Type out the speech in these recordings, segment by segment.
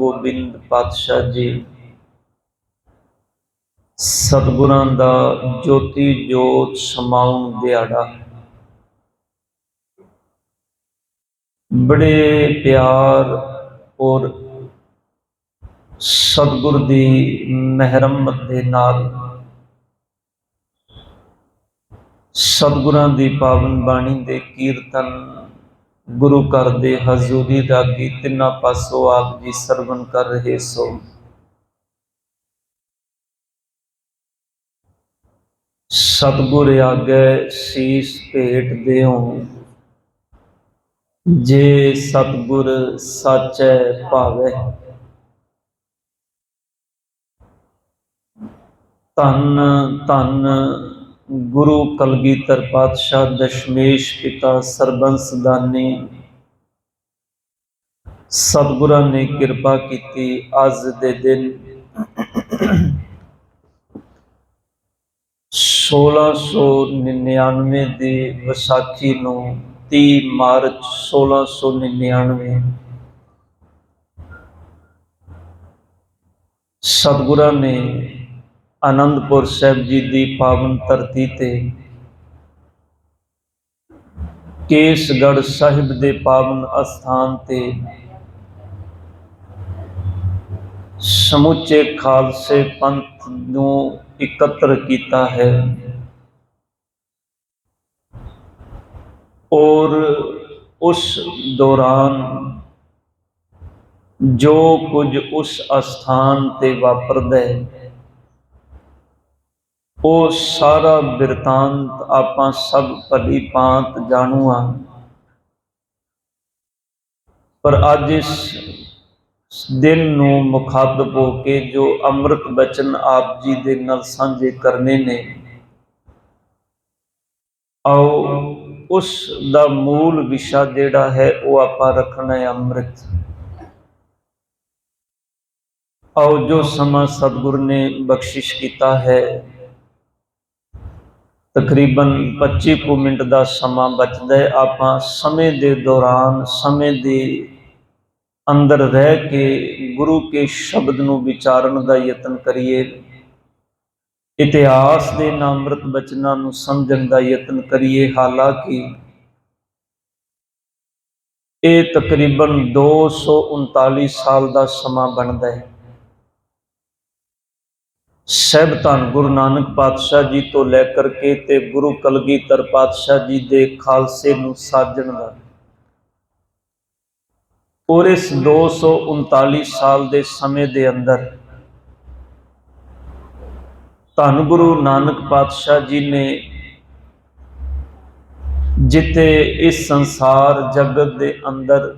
ਗੋਬਿੰਦ ਪਾਤਸ਼ਾਹ ਜੀ। ਸਤਿਗੁਰਾਂ ਦਾ ਜੋਤੀ ਜੋਤ ਸਮਾਉਣ ਦਿਹਾੜਾ। ਬੜੇ ਪਿਆਰ ਔਰ ਸਤਿਗੁਰ ਦੀ ਮਹਿਰਮਤ ਦੇ ਨਾਲ ਸਤਿਗੁਰਾਂ ਦੀ ਪਾਵਨ ਬਾਣੀ ਦੇ ਕੀਰਤਨ ਗੁਰੂ ਘਰ ਦੇ ਹਜ਼ੂਰੀ ਰਾਗੀ ਤਿੰਨਾਂ ਪਾਸੋਂ ਆਪ ਜੀ ਸਰਵਨ ਕਰ ਰਹੇ ਸੋ। ਸਤਿਗੁਰ ਆਗੇ ਸੀਸ ਭੇਟ ਦਿਓ। ਜੇ ਸਤਿਗੁਰ ਸਾਚੈ ਭਾਵੇ। ਧੰਨ ਧੰਨ ਗੁਰੂ ਕਲਗੀਧਰ ਪਾਤਸ਼ਾਹ ਦਸ਼ਮੇਸ਼ ਪਿਤਾ ਸਰਬੰਸ ਦਾਨੀ ਸਤਿਗੁਰਾਂ ਨੇ ਕਿਰਪਾ ਕੀਤੀ ਅੱਜ ਦੇ ਦਿਨ 1699 ਦੀ ਵਿਸਾਖੀ ਨੂੰ 30 ਮਾਰਚ 1699 ਸਤਿਗੁਰਾਂ ਨੇ ਆਨੰਦਪੁਰ ਸਾਹਿਬ ਜੀ ਦੀ ਪਾਵਨ ਧਰਤੀ ਤੇ ਕੇਸਗੜ੍ਹ ਸਾਹਿਬ ਦੇ ਪਾਵਨ ਅਸਥਾਨ ਤੇ ਸਮੁੱਚੇ ਖਾਲਸੇ ਪੰਥ ਨੂੰ ਇਕੱਤਰ ਕੀਤਾ ਹੈ। ਔਰ ਉਸ ਦੌਰਾਨ ਜੋ ਕੁਝ ਉਸ ਅਸਥਾਨ ਤੇ ਵਾਪਰਦਾ ਹੈ ਉਹ ਸਾਰਾ ਬਿਰਤਾਂਤ ਆਪਾਂ ਸਭ ਭਲੀ ਭਾਂਤ ਜਾਣੂ ਆ ਪਰ ਅੱਜ ਇਸ ਦਿਨ ਨੂੰ ਮੁਖਾਤਬ ਹੋ ਕੇ ਜੋ ਅੰਮ੍ਰਿਤ ਬਚਨ ਆਪ ਜੀ ਦੇ ਨਾਲ ਸਾਂਝੇ ਕਰਨੇ ਨੇ, ਆਓ ਉਸ ਦਾ ਮੂਲ ਵਿਸ਼ਾ ਜਿਹੜਾ ਹੈ ਉਹ ਆਪਾਂ ਰੱਖਣਾ ਹੈ ਅੰਮ੍ਰਿਤ। ਆਓ ਜੋ ਸਮਾਂ ਸਤਿਗੁਰ ਨੇ ਬਖਸ਼ਿਸ਼ ਕੀਤਾ ਹੈ ਤਕਰੀਬਨ 25 ਕੁ ਮਿੰਟ ਦਾ ਸਮਾਂ ਬਚਦਾ ਹੈ। ਆਪਾਂ ਸਮੇਂ ਦੇ ਦੌਰਾਨ, ਸਮੇਂ ਦੇ ਅੰਦਰ ਰਹਿ ਕੇ ਗੁਰੂ ਕੇ ਸ਼ਬਦ ਨੂੰ ਵਿਚਾਰਨ ਦਾ ਯਤਨ ਕਰੀਏ। ਇਤਿਹਾਸ ਦੇ ਨਾਮਰਤ ਬਚਨਾਂ ਨੂੰ ਸਮਝਣ ਦਾ ਯਤਨ ਕਰੀਏ। ਹਾਲਾਂਕਿ ਇਹ ਤਕਰੀਬਨ 239 ਸਾਲ ਦਾ ਸਮਾਂ ਬਣਦਾ ਹੈ। ਸਹਿਬ ਧੰਨ ਗੁਰੂ ਨਾਨਕ ਪਾਤਸ਼ਾਹ ਜੀ ਤੋਂ ਲੈ ਕਰਕੇ ਤੇ ਗੁਰੂ ਕਲਗੀਧਰ ਪਾਤਸ਼ਾਹ ਜੀ ਦੇ ਖਾਲਸੇ ਨੂੰ ਸਾਜਣ ਦਾ ਔਰ ਇਸ 239 ਸਾਲ ਦੇ ਸਮੇਂ ਦੇ ਅੰਦਰ ਧੰਨ ਗੁਰੂ ਨਾਨਕ ਪਾਤਸ਼ਾਹ ਜੀ ਨੇ ਜਿੱਥੇ ਇਸ ਸੰਸਾਰ ਜਗਤ ਦੇ ਅੰਦਰ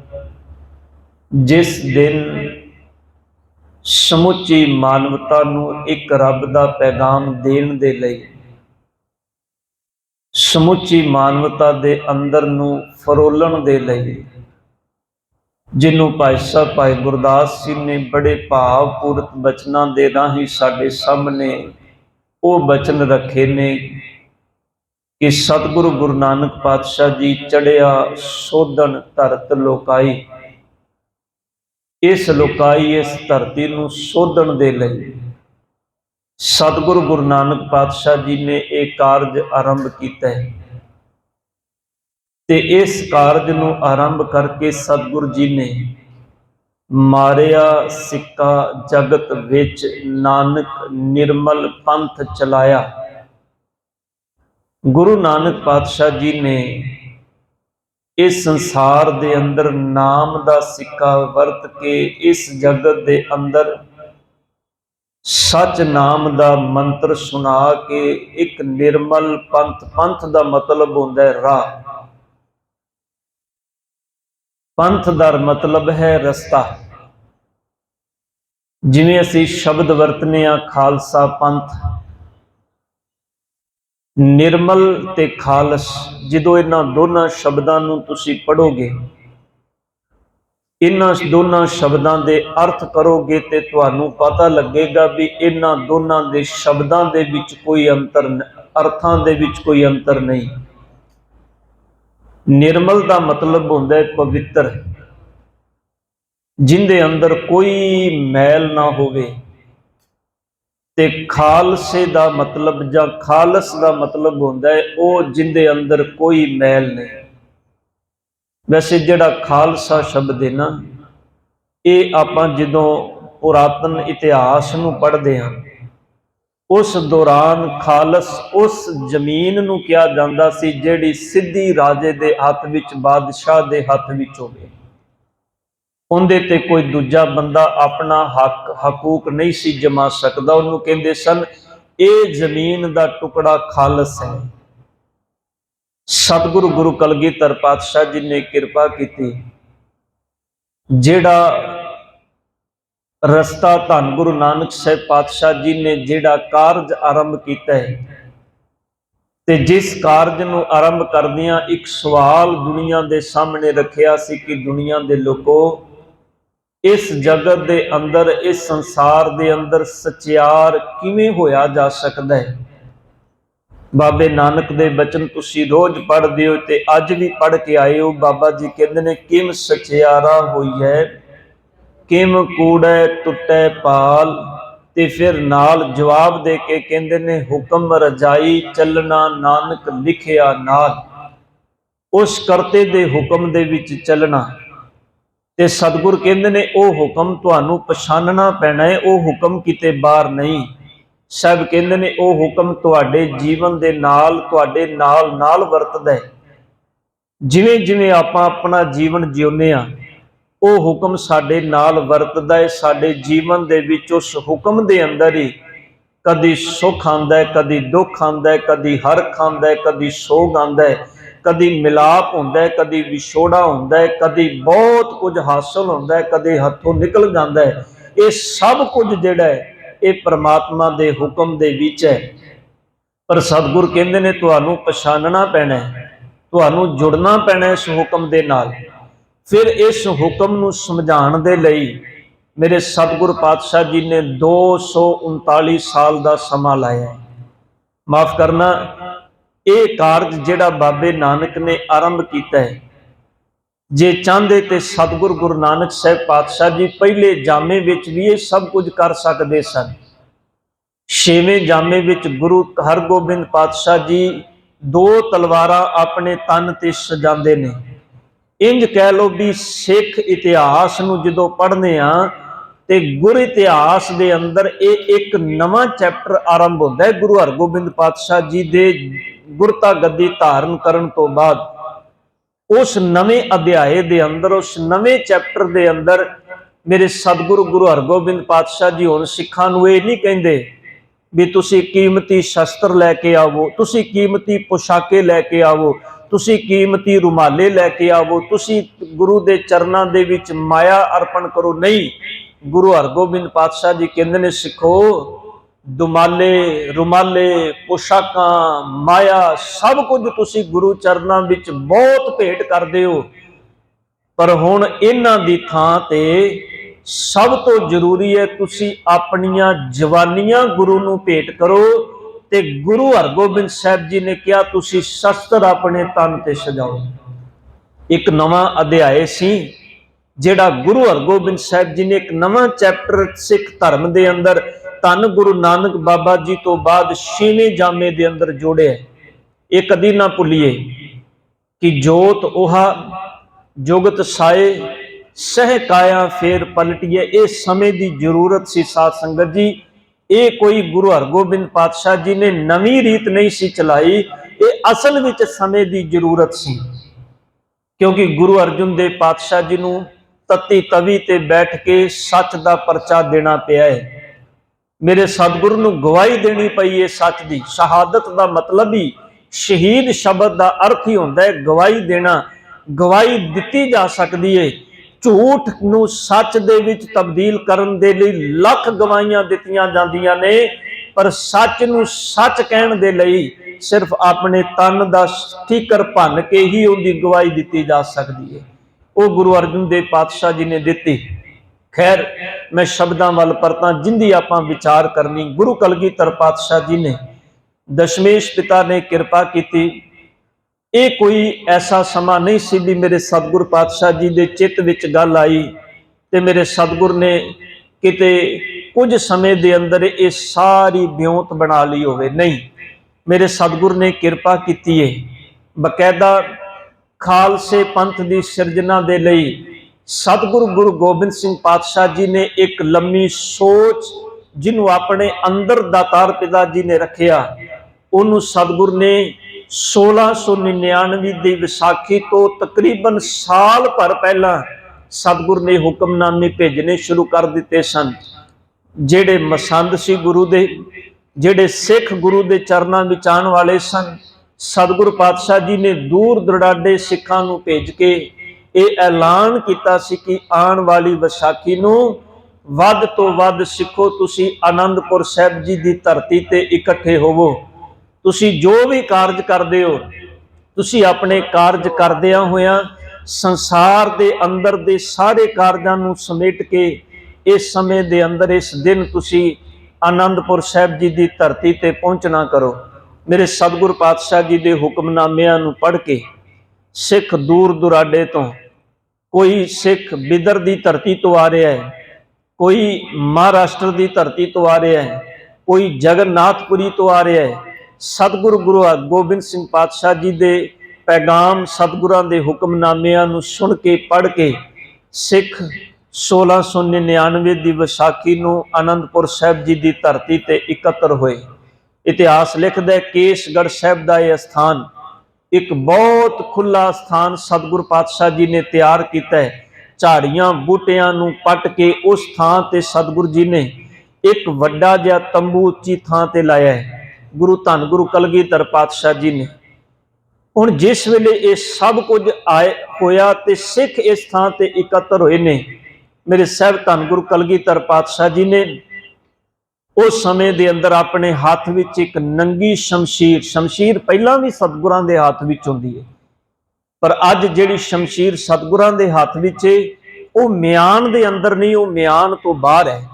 ਜਿਸ ਦਿਨ ਸਮੁੱਚੀ ਮਾਨਵਤਾ ਨੂੰ ਇੱਕ ਰੱਬ ਦਾ ਪੈਗਾਮ ਦੇਣ ਦੇ ਲਈ। ਸਮੁੱਚੀ ਮਾਨਵਤਾ ਦੇ ਅੰਦਰ ਨੂੰ ਫਰੋਲਣ ਦੇ ਲਈ। ਜਿਹਨੂੰ ਭਾਈ ਸਾਹਿਬ, ਭਾਈ ਗੁਰਦਾਸ ਜੀ ਨੇ ਬੜੇ ਭਾਵਪੂਰਤ ਬਚਨਾਂ ਦੇ ਰਾਹੀਂ ਸਾਡੇ ਸਾਹਮਣੇ ਉਹ ਬਚਨ ਰੱਖੇ ਨੇ ਕਿ ਸਤਿਗੁਰੂ ਗੁਰੂ ਨਾਨਕ ਪਾਤਸ਼ਾਹ ਜੀ ਚੜਿਆ ਸੋਧਣ, ਧਰਤ, ਲੋਕਾਈ। ਇਸ ਲੋਕਾਈ ਇਸ ਧਰਤੀ ਨੂੰ ਸੋਧਣ ਦੇ ਲਈ ਸਤਿਗੁਰੂ ਗੁਰੂ ਨਾਨਕ ਪਾਤਸ਼ਾਹ ਜੀ ਨੇ ਇਹ ਕਾਰਜ ਆਰੰਭ ਕੀਤਾ ਹੈ। ਤੇ ਇਸ ਕਾਰਜ ਨੂੰ ਆਰੰਭ ਕਰਕੇ ਸਤਿਗੁਰੂ ਜੀ ਨੇ ਮਾਰਿਆ ਸਿੱਕਾ ਜਗਤ ਵਿੱਚ ਨਾਨਕ ਨਿਰਮਲ ਪੰਥ ਚਲਾਇਆ। ਗੁਰੂ ਨਾਨਕ ਪਾਤਸ਼ਾਹ ਜੀ ਨੇ ਇਸ ਸੰਸਾਰ ਦੇ ਅੰਦਰ ਨਾਮ ਦਾ ਸਿੱਕਾ ਵਰਤ ਕੇ ਇਸ ਜਗਤ ਦੇ ਅੰਦਰ ਸੱਚ ਨਾਮ ਦਾ ਮੰਤਰ ਸੁਣਾ ਕੇ ਇੱਕ ਨਿਰਮਲ ਪੰਥ ਪੰਥ ਦਾ ਮਤਲਬ ਹੁੰਦਾ ਹੈ ਰਾਹ। ਪੰਥ ਦਾ ਮਤਲਬ ਹੈ ਰਸਤਾ। ਜਿਵੇਂ ਅਸੀਂ ਸ਼ਬਦ ਵਰਤਨੇ ਆ ਖਾਲਸਾ ਪੰਥ ਨਿਰਮਲ ਤੇ ਖਾਲਸ, ਜਦੋਂ ਇਹਨਾਂ ਦੋਨਾਂ ਸ਼ਬਦਾਂ ਨੂੰ ਤੁਸੀਂ ਪੜੋਗੇ ਇਹਨਾਂ ਦੋਨਾਂ ਸ਼ਬਦਾਂ ਦੇ ਅਰਥ ਕਰੋਗੇ ਤੇ ਤੁਹਾਨੂੰ ਪਤਾ ਲੱਗੇਗਾ ਵੀ ਇਹਨਾਂ ਦੋਨਾਂ ਦੇ ਸ਼ਬਦਾਂ ਦੇ ਵਿੱਚ ਕੋਈ ਅੰਤਰ ਅਰਥਾਂ ਦੇ ਵਿੱਚ ਕੋਈ ਅੰਤਰ ਨਹੀਂ। ਨਿਰਮਲ ਦਾ ਮਤਲਬ ਹੁੰਦਾ ਹੈ ਪਵਿੱਤਰ, ਜਿੰਦੇ ਅੰਦਰ ਕੋਈ ਮੈਲ ਨਾ ਹੋਵੇ। ਤੇ ਖਾਲਸੇ ਦਾ ਮਤਲਬ ਜਾਂ ਖਾਲਸ ਦਾ ਮਤਲਬ ਹੁੰਦਾ ਹੈ, ਉਹ ਜਿੰਦੇ ਅੰਦਰ ਕੋਈ ਮੈਲ ਨਹੀਂ। ਵੈਸੇ ਜਿਹੜਾ ਖਾਲਸਾ ਸ਼ਬਦ ਹੈ ਨਾ, ਇਹ ਆਪਾਂ ਜਦੋਂ ਪੁਰਾਤਨ ਇਤਿਹਾਸ ਨੂੰ ਪੜ੍ਹਦੇ ਹਾਂ, ਉਸ ਦੌਰਾਨ ਖਾਲਸ ਉਸ ਜ਼ਮੀਨ ਨੂੰ ਕਿਹਾ ਜਾਂਦਾ ਸੀ ਜਿਹੜੀ ਸਿੱਧੀ ਰਾਜੇ ਦੇ ਹੱਥ ਵਿੱਚ, ਬਾਦਸ਼ਾਹ ਦੇ ਹੱਥ ਵਿੱਚ ਹੋਵੇ। ਉਹਦੇ ਤੇ ਕੋਈ ਦੂਜਾ ਬੰਦਾ ਆਪਣਾ ਹੱਕ, ਹਕੂਕ ਨਹੀਂ ਸੀ ਜਮਾ ਸਕਦਾ। ਉਹਨੂੰ ਕਹਿੰਦੇ ਸਨ, ਇਹ ਜ਼ਮੀਨ ਦਾ ਟੁਕੜਾ ਖਾਲਸ ਹੈ। ਸਤਿਗੁਰੂ ਗੁਰੂ ਕਲਗੀਧਰ ਪਾਤਸ਼ਾਹ ਜੀ ਨੇ ਕਿਰਪਾ ਕੀਤੀ। ਜਿਹੜਾ ਰਸਤਾ ਧੰਨ ਗੁਰੂ ਨਾਨਕ ਸਾਹਿਬ ਪਾਤਸ਼ਾਹ ਜੀ ਨੇ ਜਿਹੜਾ ਕਾਰਜ ਆਰੰਭ ਕੀਤਾ ਹੈ ਤੇ ਜਿਸ ਕਾਰਜ ਨੂੰ ਆਰੰਭ ਕਰਦਿਆਂ ਇੱਕ ਸਵਾਲ ਦੁਨੀਆ ਦੇ ਸਾਹਮਣੇ ਰੱਖਿਆ ਸੀ ਕਿ ਦੁਨੀਆ ਦੇ ਲੋਕੋ ਇਸ ਜਗਤ ਦੇ ਅੰਦਰ, ਇਸ ਸੰਸਾਰ ਦੇ ਅੰਦਰ ਸਚਿਆਰ ਕਿਵੇਂ ਹੋਇਆ ਜਾ ਸਕਦਾ ਹੈ? ਬਾਬੇ ਨਾਨਕ ਦੇ ਬਚਨ ਤੁਸੀਂ ਰੋਜ਼ ਪੜ੍ਹਦੇ ਹੋ ਤੇ ਅੱਜ ਵੀ ਪੜ੍ਹ ਕੇ ਆਏ ਹੋ। ਬਾਬਾ ਜੀ ਕਹਿੰਦੇ ਨੇ, ਕਿਮ ਸਚਿਆਰਾ ਹੋਈ ਹੈ ਕਿਮ ਕੂੜੈ ਟੁੱਟੈ ਪਾਲ ਤੇ ਫਿਰ ਨਾਲ ਜਵਾਬ ਦੇ ਕੇ ਕਹਿੰਦੇ ਨੇ, ਹੁਕਮ ਰਜਾਈ ਚੱਲਣਾ ਨਾਨਕ ਲਿਖਿਆ ਨਾਲ। ਉਸ ਕਰਤੇ ਦੇ ਹੁਕਮ ਦੇ ਵਿੱਚ ਚੱਲਣਾ। ਤੇ ਸਤਿਗੁਰ ਕਹਿੰਦੇ ਨੇ, ਉਹ ਹੁਕਮ ਤੁਹਾਨੂੰ ਪਛਾਨਣਾ ਪੈਣਾ ਹੈ ਉਹ ਹੁਕਮ ਕਿਤੇ ਬਾਹਰ ਨਹੀਂ। ਸਭ ਕਹਿੰਦੇ ਨੇ, ਉਹ ਹੁਕਮ ਤੁਹਾਡੇ ਜੀਵਨ ਦੇ ਨਾਲ, ਤੁਹਾਡੇ ਨਾਲ ਨਾਲ ਵਰਤਦਾ ਹੈ ਜਿਵੇਂ ਜਿਵੇਂ ਆਪਾਂ ਆਪਣਾ ਜੀਵਨ ਜਿਉਂਦੇ ਆ, ਉਹ ਹੁਕਮ ਸਾਡੇ ਨਾਲ ਵਰਤਦਾ ਹੈ ਸਾਡੇ ਜੀਵਨ ਦੇ ਵਿੱਚ ਉਸ ਹੁਕਮ ਦੇ ਅੰਦਰ ਹੀ ਕਦੀ ਸੁੱਖ ਆਂਦਾ ਹੈ ਕਦੀ ਦੁੱਖ ਆਂਦਾ ਹੈ ਕਦੀ ਹਰਖ ਆਂਦਾ ਹੈ ਕਦੀ ਸੋਗ ਆਂਦਾ ਹੈ ਕਦੀ ਮਿਲਾਪ ਹੁੰਦਾ ਹੈ, ਕਦੀ ਵਿਛੋੜਾ ਹੁੰਦਾ ਹੈ, ਕਦੀ ਬਹੁਤ ਕੁਝ ਹਾਸਲ ਹੁੰਦਾ ਹੈ, ਕਦੇ ਹੱਥੋਂ ਨਿਕਲ ਜਾਂਦਾ ਹੈ। ਇਹ ਸਭ ਕੁਝ ਜਿਹੜਾ ਹੈ, ਇਹ ਪ੍ਰਮਾਤਮਾ ਦੇ ਹੁਕਮ ਦੇ ਵਿੱਚ ਹੈ। ਪਰ ਸਤਿਗੁਰ ਕਹਿੰਦੇ ਨੇ, ਤੁਹਾਨੂੰ ਪਛਾਨਣਾ ਪੈਣਾ ਹੈ, ਤੁਹਾਨੂੰ ਜੁੜਨਾ ਪੈਣਾ ਇਸ ਹੁਕਮ ਦੇ ਨਾਲ। ਫਿਰ ਇਸ ਹੁਕਮ ਨੂੰ ਸਮਝਾਉਣ ਦੇ ਲਈ ਮੇਰੇ ਸਤਿਗੁਰ ਪਾਤਸ਼ਾਹ ਜੀ ਨੇ 239 ਸਾਲ ਦਾ ਸਮਾਂ ਲਾਇਆ। ਮਾਫ ਕਰਨਾ ਇਹ ਕਾਰਜ ਜਿਹੜਾ ਬਾਬੇ ਨਾਨਕ ਨੇ ਆਰੰਭ ਕੀਤਾ ਹੈ। ਜੇ ਚਾਹੁੰਦੇ ਤੇ ਸਤਿਗੁਰ ਗੁਰੂ ਨਾਨਕ ਸਾਹਿਬ ਪਾਤਸ਼ਾਹ ਜੀ ਪਹਿਲੇ ਜਾਮੇ ਵਿੱਚ ਵੀ ਇਹ ਸਭ ਕੁਝ ਕਰ ਸਕਦੇ ਸਨ। ਛੇਵੇਂ ਜਾਮੇ ਵਿੱਚ ਗੁਰੂ ਹਰਗੋਬਿੰਦ ਪਾਤਸ਼ਾਹ ਜੀ ਦੋ ਤਲਵਾਰਾਂ ਆਪਣੇ ਤਨ ਤੇ ਸਜਾਉਂਦੇ ਨੇ। ਇੰਜ ਕਹਿ ਲੋ ਵੀ ਸਿੱਖ ਇਤਿਹਾਸ ਨੂੰ ਜਦੋਂ ਪੜ੍ਹਨੇ ਆ ਤੇ ਗੁਰ ਇਤਿਹਾਸ ਦੇ ਅੰਦਰ ਇਹ ਇੱਕ ਨਵਾਂ ਚੈਪਟਰ ਆਰੰਭ ਹੁੰਦਾ ਹੈ। ਗੁਰੂ ਹਰਗੋਬਿੰਦ ਪਾਤਸ਼ਾਹ ਜੀ ਦੇ ਗੁਰਤਾ ਗੱਦੀ ਧਾਰਨ ਕਰਨ ਤੋਂ ਬਾਅਦ ਉਸ ਨਵੇਂ ਅਧਿਆਏ ਦੇ ਅੰਦਰ, ਉਸ ਨਵੇਂ ਚੈਪਟਰ ਦੇ ਅੰਦਰ ਮੇਰੇ ਸਤਿਗੁਰੂ ਗੁਰੂ ਹਰਗੋਬਿੰਦ ਪਾਤਸ਼ਾਹ ਜੀ ਹੁਣ ਸਿੱਖਾਂ ਨੂੰ ਇਹ ਨਹੀਂ ਕਹਿੰਦੇ ਵੀ ਤੁਸੀਂ ਕੀਮਤੀ ਸ਼ਸਤਰ ਲੈ ਕੇ ਆਵੋ, ਤੁਸੀਂ ਕੀਮਤੀ ਪੋਸ਼ਾਕੇ ਲੈ ਕੇ ਆਵੋ, ਤੁਸੀਂ ਕੀਮਤੀ ਰੁਮਾਲੇ ਲੈ ਕੇ ਆਵੋ, ਤੁਸੀਂ ਗੁਰੂ ਦੇ ਚਰਨਾਂ ਦੇ ਵਿੱਚ ਮਾਇਆ ਅਰਪਣ ਕਰੋ। ਨਹੀਂ, ਗੁਰੂ ਹਰਗੋਬਿੰਦ ਪਾਤਸ਼ਾਹ ਜੀ ਕਹਿੰਦੇ ਨੇ, ਸਿੱਖੋ ਦੁਮਾਲੇ, ਰੁਮਾਲੇ, ਪੋਸ਼ਾਕਾਂ, ਮਾਇਆ, ਸਭ ਕੁਝ ਤੁਸੀਂ ਗੁਰੂ ਚਰਨਾਂ ਵਿੱਚ ਬਹੁਤ ਭੇਟ ਕਰਦੇ ਹੋ। ਪਰ ਹੁਣ ਇਹਨਾਂ ਦੀ ਥਾਂ ਤੇ ਸਭ ਤੋਂ ਜ਼ਰੂਰੀ ਹੈ ਤੁਸੀਂ ਆਪਣੀਆਂ ਜਵਾਨੀਆਂ ਗੁਰੂ ਨੂੰ ਭੇਟ ਕਰੋ ਤੇ ਗੁਰੂ ਹਰਗੋਬਿੰਦ ਸਾਹਿਬ ਜੀ ਨੇ ਕਿਹਾ, ਤੁਸੀਂ ਸ਼ਸਤਰ ਆਪਣੇ ਤਨ ਤੇ ਸਜਾਓ। ਇੱਕ ਨਵਾਂ ਅਧਿਆਇ ਸੀ, ਜਿਹੜਾ ਗੁਰੂ ਹਰਗੋਬਿੰਦ ਸਾਹਿਬ ਜੀ ਨੇ ਇੱਕ ਨਵਾਂ ਚੈਪਟਰ ਸਿੱਖ ਧਰਮ ਦੇ ਅੰਦਰ ਧੰਨ ਗੁਰੂ ਨਾਨਕ ਬਾਬਾ ਜੀ ਤੋਂ ਬਾਅਦ ਛੇਵੇਂ ਜਾਮੇ ਦੇ ਅੰਦਰ ਜੋੜਿਆ ਇਹ ਕਦੀ ਨਾ ਭੁੱਲੀਏ ਕਿ ਜੋਤ ਉਹਾ ਜੁਗਤ ਸਾਏ, ਸਹਿ ਕਾਇਆ ਫੇਰ ਪਲਟੀਏ। ਇਹ ਸਮੇਂ ਦੀ ਜ਼ਰੂਰਤ ਸੀ ਸਾਧ ਸੰਗਤ ਜੀ। ਇਹ ਕੋਈ ਗੁਰੂ ਹਰਗੋਬਿੰਦ ਪਾਤਸ਼ਾਹ ਜੀ ਨੇ ਨਵੀਂ ਰੀਤ ਨਹੀਂ ਸੀ ਚਲਾਈ। ਇਹ ਅਸਲ ਵਿੱਚ ਸਮੇਂ ਦੀ ਜ਼ਰੂਰਤ ਸੀ। ਕਿਉਂਕਿ ਗੁਰੂ ਅਰਜੁਨ ਦੇਵ ਪਾਤਸ਼ਾਹ ਜੀ ਨੂੰ ਤਤੀ ਤਵੀ ਤੇ ਬੈਠ ਕੇ ਸੱਚ ਦਾ ਪਰਚਾ ਦੇਣਾ ਪਿਆ ਹੈ। ਮੇਰੇ ਸਤਿਗੁਰੂ ਨੂੰ ਗਵਾਹੀ ਦੇਣੀ ਪਈ ਹੈ ਸੱਚ ਦੀ। ਸ਼ਹਾਦਤ ਦਾ ਮਤਲਬ ਹੀ ਸ਼ਹੀਦ ਸ਼ਬਦ ਦਾ ਅਰਥ ਹੀ ਹੁੰਦਾ ਹੈ ਗਵਾਹੀ ਦੇਣਾ। ਗਵਾਹੀ ਦਿੱਤੀ ਜਾ ਸਕਦੀ ਹੈ ਝੂਠ ਨੂੰ ਸੱਚ ਦੇ ਵਿੱਚ ਤਬਦੀਲ ਕਰਨ ਦੇ ਲਈ ਲੱਖ ਗਵਾਹੀਆਂ ਦਿੱਤੀਆਂ ਜਾਂਦੀਆਂ ਨੇ, ਪਰ ਸੱਚ ਨੂੰ ਸੱਚ ਕਹਿਣ ਦੇ ਲਈ ਸਿਰਫ ਆਪਣੇ ਤਨ ਦਾ ਠੀਕਰ ਭੰਨ ਕੇ ਹੀ ਉਹਦੀ ਗਵਾਹੀ ਦਿੱਤੀ ਜਾ ਸਕਦੀ ਹੈ ਉਹ ਗੁਰੂ ਅਰਜਨ ਦੇਵ ਪਾਤਸ਼ਾਹ ਜੀ ਨੇ ਦਿੱਤੀ। ਖੈਰ, ਮੈਂ ਸ਼ਬਦਾਂ ਵੱਲ ਪਰਤਾਂ, ਜਿੰਦੀ ਆਪਾਂ ਵਿਚਾਰ ਕਰਨੀ। ਗੁਰੂ ਕਲਗੀਧਰ ਪਾਤਸ਼ਾਹ ਜੀ ਨੇ ਦਸ਼ਮੇਸ਼ ਪਿਤਾ ਨੇ ਕਿਰਪਾ ਕੀਤੀ। ਇਹ ਕੋਈ ਐਸਾ ਸਮਾਂ ਨਹੀਂ ਸੀ ਵੀ ਮੇਰੇ ਸਤਿਗੁਰ ਪਾਤਸ਼ਾਹ ਜੀ ਦੇ ਚਿੱਤ ਵਿੱਚ ਗੱਲ ਆਈ ਤੇ ਮੇਰੇ ਸਤਿਗੁਰ ਨੇ ਕਿਤੇ ਕੁਝ ਸਮੇਂ ਦੇ ਅੰਦਰ ਇਹ ਸਾਰੀ ਬਿਉਂਤ ਬਣਾ ਲਈ ਹੋਵੇ। ਨਹੀਂ, ਮੇਰੇ ਸਤਿਗੁਰ ਨੇ ਕਿਰਪਾ ਕੀਤੀ ਏ। ਬਕਾਇਦਾ ਖਾਲਸੇ ਪੰਥ ਦੀ ਸਿਰਜਣਾ ਦੇ ਲਈ ਸਤਿਗੁਰੂ ਗੁਰੂ ਗੋਬਿੰਦ ਸਿੰਘ ਪਾਤਸ਼ਾਹ ਜੀ ਨੇ ਇੱਕ ਲੰਮੀ ਸੋਚ ਜਿਹਨੂੰ ਆਪਣੇ ਅੰਦਰ ਦਾਤਾਰ ਪਿਤਾ ਜੀ ਨੇ ਰੱਖਿਆ, ਉਹਨੂੰ ਸਤਿਗੁਰ ਨੇ 1699 ਦੀ ਵਿਸਾਖੀ ਤੋਂ ਤਕਰੀਬਨ ਸਾਲ ਭਰ ਪਹਿਲਾਂ ਸਤਿਗੁਰ ਨੇ ਹੁਕਮਨਾਮੇ ਭੇਜਣੇ ਸ਼ੁਰੂ ਕਰ ਦਿੱਤੇ ਸਨ, ਜਿਹੜੇ ਮਸੰਦ ਸੀ ਗੁਰੂ ਦੇ, ਜਿਹੜੇ ਸਿੱਖ ਗੁਰੂ ਦੇ ਚਰਨਾਂ ਵਿੱਚ ਆਉਣ ਵਾਲੇ ਸਨ, ਸਤਿਗੁਰ ਪਾਤਸ਼ਾਹ ਜੀ ਨੇ ਦੂਰ ਦਰਾਡੇ ਸਿੱਖਾਂ ਨੂੰ ਭੇਜ ਕੇ ਇਹ ਐਲਾਨ ਕੀਤਾ ਸੀ ਕਿ ਆਉਣ ਵਾਲੀ ਵਿਸਾਖੀ ਨੂੰ ਵੱਧ ਤੋਂ ਵੱਧ ਸਿੱਖੋ, ਤੁਸੀਂ ਆਨੰਦਪੁਰ ਸਾਹਿਬ ਜੀ ਦੀ ਧਰਤੀ ਤੇ ਇਕੱਠੇ ਹੋਵੋ। ਤੁਸੀਂ ਜੋ ਵੀ ਕਾਰਜ ਕਰਦੇ ਹੋ, ਤੁਸੀਂ ਆਪਣੇ ਕਾਰਜ ਕਰਦਿਆਂ ਹੋਇਆਂ ਸੰਸਾਰ ਦੇ ਅੰਦਰ ਦੇ ਸਾਰੇ ਕਾਰਜਾਂ ਨੂੰ ਸਮੇਟ ਕੇ ਇਸ ਸਮੇਂ ਦੇ ਅੰਦਰ, ਇਸ ਦਿਨ ਤੁਸੀਂ ਆਨੰਦਪੁਰ ਸਾਹਿਬ ਜੀ ਦੀ ਧਰਤੀ ਤੇ ਪਹੁੰਚਣਾ ਕਰੋ। ਮੇਰੇ ਸਤਿਗੁਰ ਪਾਤਸ਼ਾਹ ਜੀ ਦੇ ਹੁਕਮਨਾਮਿਆਂ ਨੂੰ ਪੜ੍ਹ ਕੇ ਸਿੱਖ ਦੂਰ ਦੁਰਾਡੇ ਤੋਂ। ਕੋਈ ਸਿੱਖ ਬਿਦਰ ਦੀ ਧਰਤੀ ਤੋਂ ਆ ਰਿਹਾ ਹੈ, ਕੋਈ ਮਹਾਰਾਸ਼ਟਰ ਦੀ ਧਰਤੀ ਤੋਂ ਆ ਰਿਹਾ ਹੈ, ਕੋਈ ਜਗਨਨਾਥਪੁਰੀ ਤੋਂ ਆ ਰਿਹਾ ਹੈ। ਸਤਿਗੁਰੂ ਗੁਰੂ ਗੋਬਿੰਦ ਸਿੰਘ ਪਾਤਸ਼ਾਹ ਜੀ ਦੇ ਪੈਗਾਮ ਸਤਿਗੁਰਾਂ ਦੇ ਹੁਕਮਨਾਮਿਆਂ ਨੂੰ ਸੁਣ ਕੇ, ਪੜ੍ਹ ਕੇ ਸਿੱਖ 1699 ਦੀ ਵਿਸਾਖੀ ਨੂੰ ਆਨੰਦਪੁਰ ਸਾਹਿਬ ਜੀ ਦੀ ਧਰਤੀ ਤੇ ਇਕੱਤਰ ਹੋਏ। ਇਤਿਹਾਸ ਲਿਖਦਾ ਹੈ, ਕੇਸਗੜ੍ਹ ਸਾਹਿਬ ਦਾ ਇਹ ਸਥਾਨ ਇੱਕ ਬਹੁਤ ਖੁੱਲਾ ਸਥਾਨ ਸਤਿਗੁਰ ਪਾਤਸ਼ਾਹ ਜੀ ਨੇ ਤਿਆਰ ਕੀਤਾ ਹੈ। ਝਾੜੀਆਂ ਬੂਟਿਆਂ ਨੂੰ ਪੱਟ ਕੇ ਉਸ ਥਾਂ ਤੇ ਸਤਿਗੁਰ ਜੀ ਨੇ ਇੱਕ ਵੱਡਾ ਜਿਹਾ ਤੰਬੂ ਉੱਚੀ ਥਾਂ ਤੇ ਲਾਇਆ ਹੈ। ਗੁਰੂ ਧੰਨ ਗੁਰੂ ਕਲਗੀਧਰ ਪਾਤਸ਼ਾਹ ਜੀ ਨੇ। ਹੁਣ ਜਿਸ ਵੇਲੇ ਇਹ ਸਭ ਕੁਝ ਆਏ ਹੋਇਆ ਤੇ ਸਿੱਖ ਇਸ ਥਾਂ ਤੇ ਇਕੱਤਰ ਹੋਏ ਨੇ, ਮੇਰੇ ਸਾਹਿਬ ਧੰਨ ਗੁਰੂ ਕਲਗੀਧਰ ਪਾਤਸ਼ਾਹ ਜੀ ਨੇ ਉਸ ਸਮੇਂ ਦੇ ਅੰਦਰ ਆਪਣੇ ਹੱਥ ਵਿੱਚ ਇੱਕ ਨੰਗੀ ਸ਼ਮਸ਼ੀਰ ਸ਼ਮਸ਼ੀਰ ਪਹਿਲਾਂ ਵੀ ਸਤਿਗੁਰਾਂ ਦੇ ਹੱਥ ਵਿੱਚ ਹੁੰਦੀ ਹੈ। ਪਰ ਅੱਜ ਜਿਹੜੀ ਸ਼ਮਸ਼ੀਰ ਸਤਿਗੁਰਾਂ ਦੇ ਹੱਥ ਵਿੱਚ ਹੈ, ਉਹ ਮਿਆਨ ਦੇ ਅੰਦਰ ਨਹੀਂ, ਉਹ ਮਿਆਨ ਤੋਂ ਬਾਹਰ ਹੈ।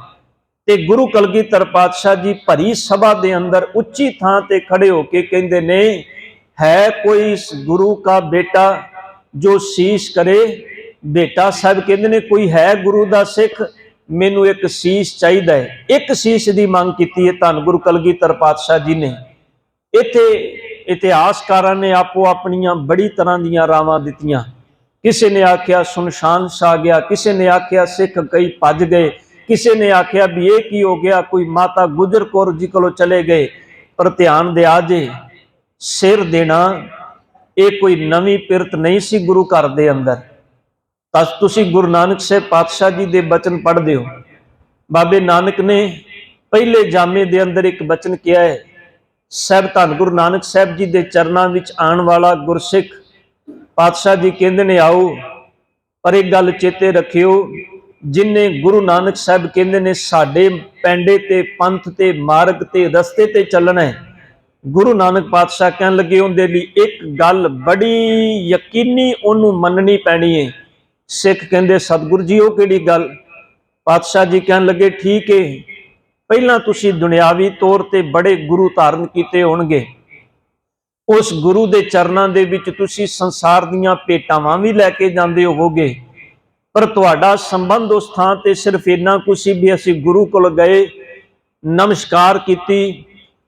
ਤੇ ਗੁਰੂ ਕਲਗੀਧਰ ਪਾਤਸ਼ਾਹ ਜੀ ਭਰੀ ਸਭਾ ਦੇ ਅੰਦਰ ਉੱਚੀ ਥਾਂ ਤੇ ਖੜੇ ਹੋ ਕੇ ਕਹਿੰਦੇ ਨੇ, ਹੈ ਕੋਈ ਇਸ ਗੁਰੂ ਦਾ ਬੇਟਾ ਜੋ ਸੀਸ ਕਰੇ? ਬੇਟਾ ਸਾਹਿਬ ਕਹਿੰਦੇ ਨੇ, ਕੋਈ ਹੈ ਗੁਰੂ ਦਾ ਸਿੱਖ? ਮੈਨੂੰ ਇੱਕ ਸੀਸ ਚਾਹੀਦਾ ਹੈ। ਇੱਕ ਸੀਸ ਦੀ ਮੰਗ ਕੀਤੀ ਹੈ। ਧੰਨ ਗੁਰੂ ਕਲਗੀਧਰ ਪਾਤਸ਼ਾਹ ਜੀ ਨੇ। ਇੱਥੇ ਇਤਿਹਾਸਕਾਰਾਂ ਨੇ ਆਪੋ ਆਪਣੀਆਂ ਬੜੀ ਤਰ੍ਹਾਂ ਦੀਆਂ ਰਾਵਾਂ ਦਿੱਤੀਆਂ। ਕਿਸੇ ਨੇ ਆਖਿਆ ਸੁਨਸ਼ਾਨ ਛਾ ਗਿਆ। ਕਿਸੇ ਨੇ ਆਖਿਆ, ਸਿੱਖ ਕਈ ਭੱਜ ਗਏ। ਕਿਸੇ ਨੇ ਆਖਿਆ, ਵੀ ਇਹ ਕੀ ਹੋ ਗਿਆ? ਕੋਈ ਮਾਤਾ ਗੁਜਰ ਕੌਰ ਜੀ ਕੋਲੋਂ ਚਲੇ ਗਏ। ਪਰ ਧਿਆਨ ਦਿਆ ਜੇ ਸਿਰ ਦੇਣਾ, ਇਹ ਕੋਈ ਨਵੀਂ ਪਿਰਤ ਨਹੀਂ ਸੀ ਗੁਰੂ ਘਰ ਦੇ ਅੰਦਰ। ਤਾਂ ਤੁਸੀਂ ਗੁਰੂ ਨਾਨਕ ਸਾਹਿਬ ਪਾਤਸ਼ਾਹ ਜੀ ਦੇ ਬਚਨ ਪੜ੍ਹਦੇ ਹੋ। ਬਾਬੇ ਨਾਨਕ ਨੇ ਪਹਿਲੇ ਜਾਮੇ ਦੇ ਅੰਦਰ ਇੱਕ ਬਚਨ ਕਿਹਾ ਹੈ, ਸਹਿਬ ਧੰਨ ਗੁਰੂ ਨਾਨਕ ਸਾਹਿਬ ਜੀ ਦੇ ਚਰਨਾਂ ਵਿੱਚ ਆਉਣ ਵਾਲਾ ਗੁਰਸਿੱਖ। ਪਾਤਸ਼ਾਹ ਜੀ ਕਹਿੰਦੇ ਨੇ, ਆਓ, ਪਰ ਇੱਕ ਗੱਲ ਚੇਤੇ ਰੱਖਿਓ, ਜਿਨੇ ਗੁਰੂ ਨਾਨਕ ਸਾਹਿਬ ਕਹਿੰਦੇ ਨੇ, ਸਾਡੇ ਪੈਂਡੇ ਤੇ, ਪੰਥ ਤੇ, ਮਾਰਗ ਤੇ, ਰਸਤੇ ਤੇ ਚੱਲਣਾ ਹੈ। ਗੁਰੂ ਨਾਨਕ ਪਾਤਸ਼ਾਹ ਕਹਿਣ ਲੱਗੇ, ਉਹਦੇ ਲਈ ਇੱਕ ਗੱਲ ਬੜੀ ਯਕੀਨੀ ਉਹਨੂੰ ਮੰਨਣੀ ਪੈਣੀ ਹੈ। ਸਿੱਖ ਕਹਿੰਦੇ, ਸਤਿਗੁਰ ਜੀ, ਉਹ ਕਿਹੜੀ ਗੱਲ? ਪਾਤਸ਼ਾਹ ਜੀ ਕਹਿਣ ਲੱਗੇ, ਠੀਕ ਹੈ ਪਹਿਲਾਂ ਤੁਸੀਂ ਦੁਨਿਆਵੀ ਤੌਰ ਤੇ ਬੜੇ ਗੁਰੂ ਧਾਰਨ ਕੀਤੇ ਹੋਣਗੇ। ਉਸ ਗੁਰੂ ਦੇ ਚਰਨਾਂ ਦੇ ਵਿੱਚ ਤੁਸੀਂ ਸੰਸਾਰ ਦੀਆਂ ਭੇਟਾਵਾਂ ਵੀ ਲੈ ਕੇ ਜਾਂਦੇ ਹੋਵੋਗੇ। ਪਰ ਤੁਹਾਡਾ ਸੰਬੰਧ ਉਸ ਥਾਂ ਤੇ ਸਿਰਫ ਇੰਨਾ ਕੁਛ ਸੀ ਵੀ ਅਸੀਂ ਗੁਰੂ ਕੋਲ ਗਏ, ਨਮਸਕਾਰ ਕੀਤੀ,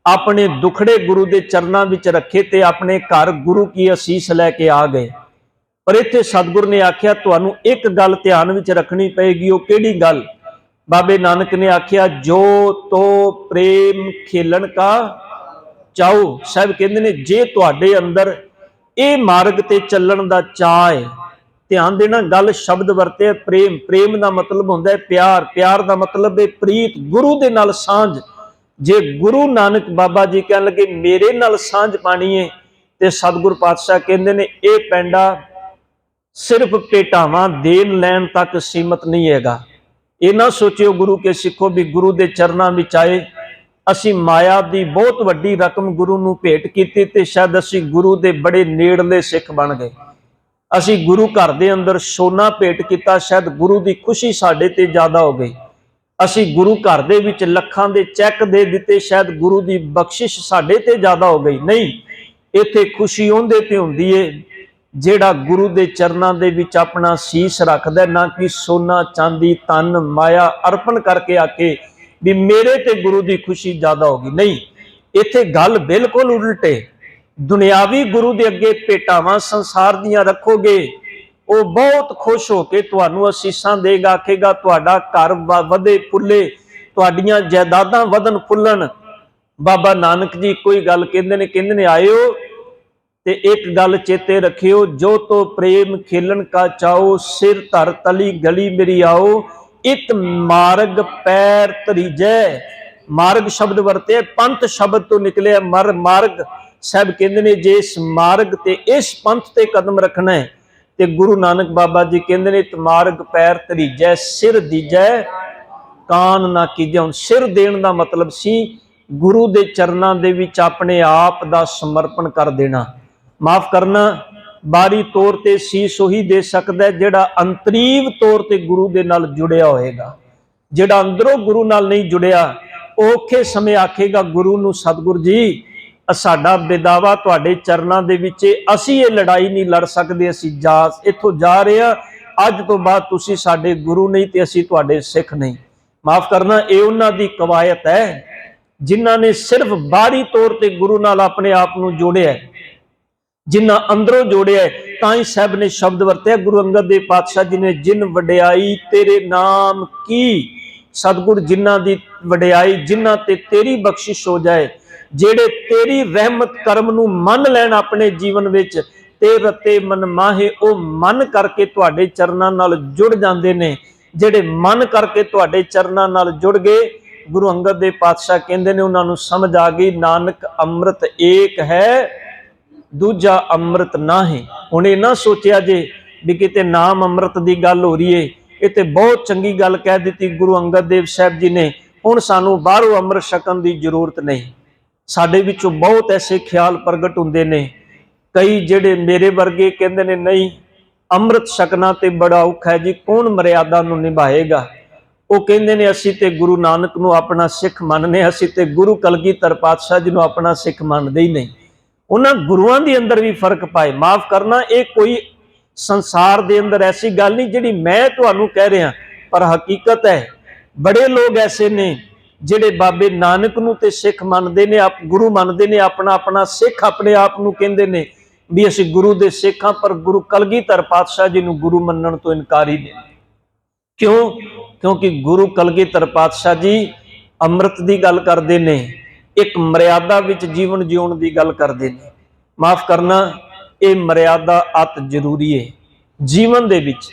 ਆਪਣੇ ਦੁਖੜੇ ਗੁਰੂ ਦੇ ਚਰਨਾਂ ਵਿੱਚ ਰੱਖੇ ਤੇ ਆਪਣੇ ਘਰ ਗੁਰੂ ਕੀ ਅਸੀਸ ਲੈ ਕੇ ਆ ਗਏ। ਪਰ ਇੱਥੇ ਸਤਿਗੁਰ ਨੇ ਆਖਿਆ, ਤੁਹਾਨੂੰ ਇੱਕ ਗੱਲ ਧਿਆਨ ਵਿੱਚ ਰੱਖਣੀ ਪਏਗੀ, ਉਹ ਕਿਹੜੀ ਗੱਲ? ਬਾਬੇ ਨਾਨਕ ਨੇ ਆਖਿਆ, ਜੋ ਤੋ ਪ੍ਰੇਮ ਖੇਲਣ ਕਾ ਚਾਹੋ ਸਾਹਿਬ ਕਹਿੰਦੇ ਨੇ, ਜੇ ਤੁਹਾਡੇ ਅੰਦਰ ਇਹ ਮਾਰਗ ਤੇ ਚੱਲਣ ਦਾ ਚਾਹ ਹੈ, ਧਿਆਨ ਦੇਣਾ, ਗੱਲ ਸ਼ਬਦ ਵਰਤੇ ਪ੍ਰੇਮ ਪ੍ਰੇਮ ਦਾ ਮਤਲਬ ਹੁੰਦਾ ਹੈ ਪਿਆਰ ਪਿਆਰ ਦਾ ਮਤਲਬ ਹੈ ਪ੍ਰੀਤ, ਗੁਰੂ ਦੇ ਨਾਲ ਸਾਂਝ। ਜੇ ਗੁਰੂ ਨਾਨਕ ਬਾਬਾ ਜੀ ਕਹਿਣ ਲੱਗੇ, ਮੇਰੇ ਨਾਲ ਸਾਂਝ ਪਾਣੀ ਹੈ ਤੇ ਸਤਿਗੁਰ ਪਾਤਸ਼ਾਹ ਕਹਿੰਦੇ ਨੇ, ਇਹ ਪੈਂਡਾ ਸਿਰਫ ਪੇਟਾਵਾਂ ਦੇਣ ਲੈਣ ਤੱਕ ਸੀਮਤ ਨਹੀਂ ਹੈਗਾ। ਇਹ ਨਾ ਸੋਚਿਓ ਗੁਰੂ ਕੇ ਸਿੱਖੋ ਵੀ ਗੁਰੂ ਦੇ ਚਰਨਾਂ ਵਿੱਚ ਆਏ। ਅਸੀਂ ਮਾਇਆ ਦੀ ਬਹੁਤ ਵੱਡੀ ਰਕਮ ਗੁਰੂ ਨੂੰ ਭੇਟ ਕੀਤੀ ਤੇ ਸ਼ਾਇਦ ਅਸੀਂ ਗੁਰੂ ਦੇ ਬੜੇ ਨੇੜਲੇ ਸਿੱਖ ਬਣ ਗਏ। ਅਸੀਂ ਗੁਰੂ ਘਰ ਦੇ ਅੰਦਰ ਸੋਨਾ ਭੇਟ ਕੀਤਾ, ਸ਼ਾਇਦ ਗੁਰੂ ਦੀ ਖੁਸ਼ੀ ਸਾਡੇ ਤੇ ਜ਼ਿਆਦਾ ਹੋ ਗਈ। ਅਸੀਂ ਗੁਰੂ ਘਰ ਦੇ ਵਿੱਚ ਲੱਖਾਂ ਦੇ ਚੈੱਕ ਦੇ ਦਿੱਤੇ, ਸ਼ਾਇਦ ਗੁਰੂ ਦੀ ਬਖਸ਼ਿਸ਼ ਸਾਡੇ ਤੇ ਜ਼ਿਆਦਾ ਹੋ ਗਈ। ਨਹੀਂ, ਇੱਥੇ ਖੁਸ਼ੀ ਉਹਦੇ ਤੇ ਹੁੰਦੀ ਏ ਜਿਹੜਾ ਗੁਰੂ ਦੇ ਚਰਨਾਂ ਦੇ ਵਿੱਚ ਆਪਣਾ ਸੀਸ ਰੱਖਦਾ ਨਾ ਕਿ ਸੋਨਾ, ਚਾਂਦੀ ਤਨ ਮਾਇਆ ਅਰਪਣ ਕਰਕੇ ਆਕੇ ਵੀ ਮੇਰੇ ਤੇ ਗੁਰੂ ਦੀ ਖੁਸ਼ੀ ਜ਼ਿਆਦਾ ਹੋਗੀ ਨਹੀਂ, ਇੱਥੇ ਗੱਲ ਬਿਲਕੁਲ ਉਲਟੇ। ਦੁਨਿਆਵੀ ਗੁਰੂ ਦੇ ਅੱਗੇ ਭੇਟਾਵਾਂ ਸੰਸਾਰ ਦੀਆਂ ਰੱਖੋਗੇ, ਉਹ ਬਹੁਤ ਖੁਸ਼ ਹੋ ਕੇ ਤੁਹਾਨੂੰ ਅਸੀਸਾਂ ਦੇਗਾ, ਆਖੇਗਾ, ਤੁਹਾਡਾ ਘਰ ਵ- ਵਧੇ ਫੁੱਲੇ, ਤੁਹਾਡੀਆਂ ਜਾਇਦਾਦਾਂ ਵਧਣ ਫੁੱਲਣ। ਬਾਬਾ ਨਾਨਕ ਜੀ ਕੋਈ ਗੱਲ ਕਹਿੰਦੇ ਨੇ ਕਹਿੰਦੇ ਨੇ, ਆਇਓ ਤੇ ਇੱਕ ਗੱਲ ਚੇਤੇ ਰੱਖਿਓ, ਜੋ ਤੋ ਪ੍ਰੇਮ ਖੇਲਣ ਕਾ ਚਾਓ ਸਿਰ ਧਰ ਤਲੀ ਗਲੀ ਮੇਰੀ ਆਓ। ਇਤ ਮਾਰਗ ਪੈਰ ਤਰੀਜੈ ਮਾਰਗ ਸ਼ਬਦ ਵਰਤੇ, ਪੰਥ ਸ਼ਬਦ ਤੋਂ ਨਿਕਲਿਆ ਮਰ ਮਾਰਗ। ਸਾਹਿਬ ਕਹਿੰਦੇ ਨੇ, ਜੇ ਇਸ ਮਾਰਗ ਤੇ, ਇਸ ਪੰਥ ਤੇ ਕਦਮ ਰੱਖਣਾ ਹੈ, ਤੇ ਗੁਰੂ ਨਾਨਕ ਬਾਬਾ ਜੀ ਕਹਿੰਦੇ ਨੇ ਇਤ ਮਾਰਗ ਪੈਰ ਤਰੀਜੈ ਸਿਰ ਦੀਜੈ, ਕਾਨ ਨਾ ਕੀਜੈ। ਹੁਣ ਸਿਰ ਦੇਣ ਦਾ ਮਤਲਬ ਸੀ, ਗੁਰੂ ਦੇ ਚਰਨਾਂ ਦੇ ਵਿੱਚ ਆਪਣੇ ਆਪ ਦਾ ਸਮਰਪਣ ਕਰ ਦੇਣਾ। ਮਾਫ ਕਰਨਾ, ਬਾਰੀ ਤੌਰ ਤੇ ਸੀਸ ਉਹੀ ਦੇ ਸਕਦਾ ਜਿਹੜਾ ਅੰਤਰੀਵ ਤੌਰ ਤੇ ਗੁਰੂ ਦੇ ਨਾਲ ਜੁੜਿਆ ਹੋਏਗਾ। ਜਿਹੜਾ ਅੰਦਰੋਂ ਗੁਰੂ ਨਾਲ ਨਹੀਂ ਜੁੜਿਆ ਔਖੇ ਸਮੇਂ ਆਖੇਗਾ, ਗੁਰੂ ਨੂੰ, ਸਤਿਗੁਰ ਜੀ ਸਾਡਾ ਬੇਦਾਵਾ ਤੁਹਾਡੇ ਚਰਨਾਂ ਦੇ ਵਿੱਚ ਅਸੀਂ ਇਹ ਲੜਾਈ ਨਹੀਂ ਲੜ ਸਕਦੇ, ਅਸੀਂ ਜਾ, ਇੱਥੋਂ ਜਾ ਰਹੇ ਹਾਂ। ਅੱਜ ਤੋਂ ਬਾਅਦ ਤੁਸੀਂ ਸਾਡੇ ਗੁਰੂ ਨਹੀਂ ਤੇ ਅਸੀਂ ਤੁਹਾਡੇ ਸਿੱਖ ਨਹੀਂ। ਮਾਫ ਕਰਨਾ, ਇਹ ਉਹਨਾਂ ਦੀ ਕਵਾਇਤ ਹੈ, ਜਿਨ੍ਹਾਂ ਨੇ ਸਿਰਫ ਬਾਹਰੀ ਤੌਰ ਤੇ ਗੁਰੂ ਨਾਲ ਆਪਣੇ ਆਪ ਨੂੰ ਜੋੜਿਆ ਜਿਨ੍ਹਾਂ ਅੰਦਰੋਂ ਜੋੜਿਆ ਤਾਂ ਹੀ ਸਾਹਿਬ ਨੇ ਸ਼ਬਦ ਵਰਤਿਆ, ਗੁਰੂ ਅੰਗਦ ਦੇਵ ਪਾਤਸ਼ਾਹ ਜੀ ਨੇ, ਜਿਨ ਵਡਿਆਈ ਤੇਰੇ ਨਾਮ ਕੀ? ਸਤਿਗੁਰ ਜਿਨ੍ਹਾਂ ਦੀ ਵਡਿਆਈ, ਜਿਨ੍ਹਾਂ ਤੇ ਤੇਰੀ ਬਖਸ਼ਿਸ਼ ਹੋ ਜਾਏ, ਜਿਹੜੇ ਤੇਰੀ ਰਹਿਮਤ ਕਰਮ ਨੂੰ ਮੰਨ ਲੈਣ ਆਪਣੇ ਜੀਵਨ ਵਿੱਚ ਤੇ ਰਤੇ ਮਨ ਮਾਹੇ ਉਹ ਮਨ ਕਰਕੇ ਤੁਹਾਡੇ ਚਰਨਾਂ ਨਾਲ ਜੁੜ ਜਾਂਦੇ ਨੇ। ਜਿਹੜੇ ਮਨ ਕਰਕੇ ਤੁਹਾਡੇ ਚਰਨਾਂ ਨਾਲ ਜੁੜ ਗਏ, ਗੁਰੂ ਅੰਗਦ ਦੇਵ ਪਾਤਸ਼ਾਹ ਕਹਿੰਦੇ ਨੇ, ਉਹਨਾਂ ਨੂੰ ਸਮਝ ਆ ਗਈ, ਨਾਨਕ ਅੰਮ੍ਰਿਤ ਏਕ ਹੈ ਦੂਜਾ ਅੰਮ੍ਰਿਤ ਨਾ ਹੈ ਹੁਣ ਇਹ ਨਾ ਸੋਚਿਆ ਜੇ ਵੀ ਕਿਤੇ ਨਾਮ ਅੰਮ੍ਰਿਤ ਦੀ ਗੱਲ ਹੋ ਰਹੀ ਏ, ਇਹ ਤੇ ਬਹੁਤ ਚੰਗੀ ਗੱਲ ਕਹਿ ਦਿੱਤੀ ਗੁਰੂ ਅੰਗਦ ਦੇਵ ਸਾਹਿਬ ਜੀ ਨੇ। ਹੁਣ ਸਾਨੂੰ ਬਾਹਰੋਂ ਅੰਮ੍ਰਿਤ ਛਕਣ ਦੀ ਜ਼ਰੂਰਤ ਨਹੀਂ। ਸਾਡੇ ਵਿੱਚੋਂ ਬਹੁਤ ਐਸੇ ਖਿਆਲ ਪ੍ਰਗਟ ਹੁੰਦੇ ਨੇ। ਕਈ ਜਿਹੜੇ ਮੇਰੇ ਵਰਗੇ ਕਹਿੰਦੇ ਨੇ, ਨਹੀਂ, ਅੰਮ੍ਰਿਤ ਛਕਣਾ ਤੇ ਬੜਾ ਔਖਾ ਹੈ ਜੀ, ਕੌਣ ਮਰਿਆਦਾ ਨੂੰ ਨਿਭਾਏਗਾ? ਉਹ ਕਹਿੰਦੇ ਨੇ, ਅਸੀਂ ਤੇ ਗੁਰੂ ਨਾਨਕ ਨੂੰ ਆਪਣਾ ਸਿੱਖ ਮੰਨਨੇ ਅਸੀਂ ਤੇ ਗੁਰੂ ਕਲਗੀਧਰ ਪਾਤਸ਼ਾਹ ਜੀ ਨੂੰ ਆਪਣਾ ਸਿੱਖ ਮੰਨਦੇ ਹੀ ਨਹੀਂ। ਉਹਨਾਂ ਗੁਰੂਆਂ ਦੇ ਅੰਦਰ ਵੀ ਫ਼ਰਕ ਪਾਏ। ਮਾਫ ਕਰਨਾ, ਇਹ ਕੋਈ ਸੰਸਾਰ ਦੇ ਅੰਦਰ ਐਸੀ ਗੱਲ ਨਹੀਂ ਜਿਹੜੀ ਮੈਂ ਤੁਹਾਨੂੰ ਕਹਿ ਰਿਹਾ, ਪਰ ਹਕੀਕਤ ਹੈ। ਬੜੇ ਲੋਕ ਐਸੇ ਨੇ ਜਿਹੜੇ ਬਾਬੇ ਨਾਨਕ ਨੂੰ ਤੇ ਸਿੱਖ ਮੰਨਦੇ ਨੇ, ਆਪ ਗੁਰੂ ਮੰਨਦੇ ਨੇ, ਆਪਣਾ ਆਪਣਾ ਸਿੱਖ ਆਪਣੇ ਆਪ ਨੂੰ ਕਹਿੰਦੇ ਨੇ ਵੀ ਅਸੀਂ ਗੁਰੂ ਦੇ ਸਿੱਖਾਂ ਪਰ ਗੁਰੂ ਕਲਗੀਧਰ ਪਾਤਸ਼ਾਹ ਜੀ ਨੂੰ ਗੁਰੂ ਮੰਨਣ ਤੋਂ ਇਨਕਾਰੀ ਨੇ ਕਿਉਂ? ਕਿਉਂਕਿ ਗੁਰੂ ਕਲਗੀਧਰ ਪਾਤਸ਼ਾਹ ਜੀ ਅੰਮ੍ਰਿਤ ਦੀ ਗੱਲ ਕਰਦੇ ਨੇ। ਇੱਕ ਮਰਿਆਦਾ ਵਿੱਚ ਜੀਵਨ ਜਿਉਣ ਦੀ ਗੱਲ ਕਰਦੇ ਨੇ। ਮਾਫ ਕਰਨਾ, ਇਹ ਮਰਿਆਦਾ ਅਤ ਜ਼ਰੂਰੀ ਹੈ ਜੀਵਨ ਦੇ ਵਿੱਚ,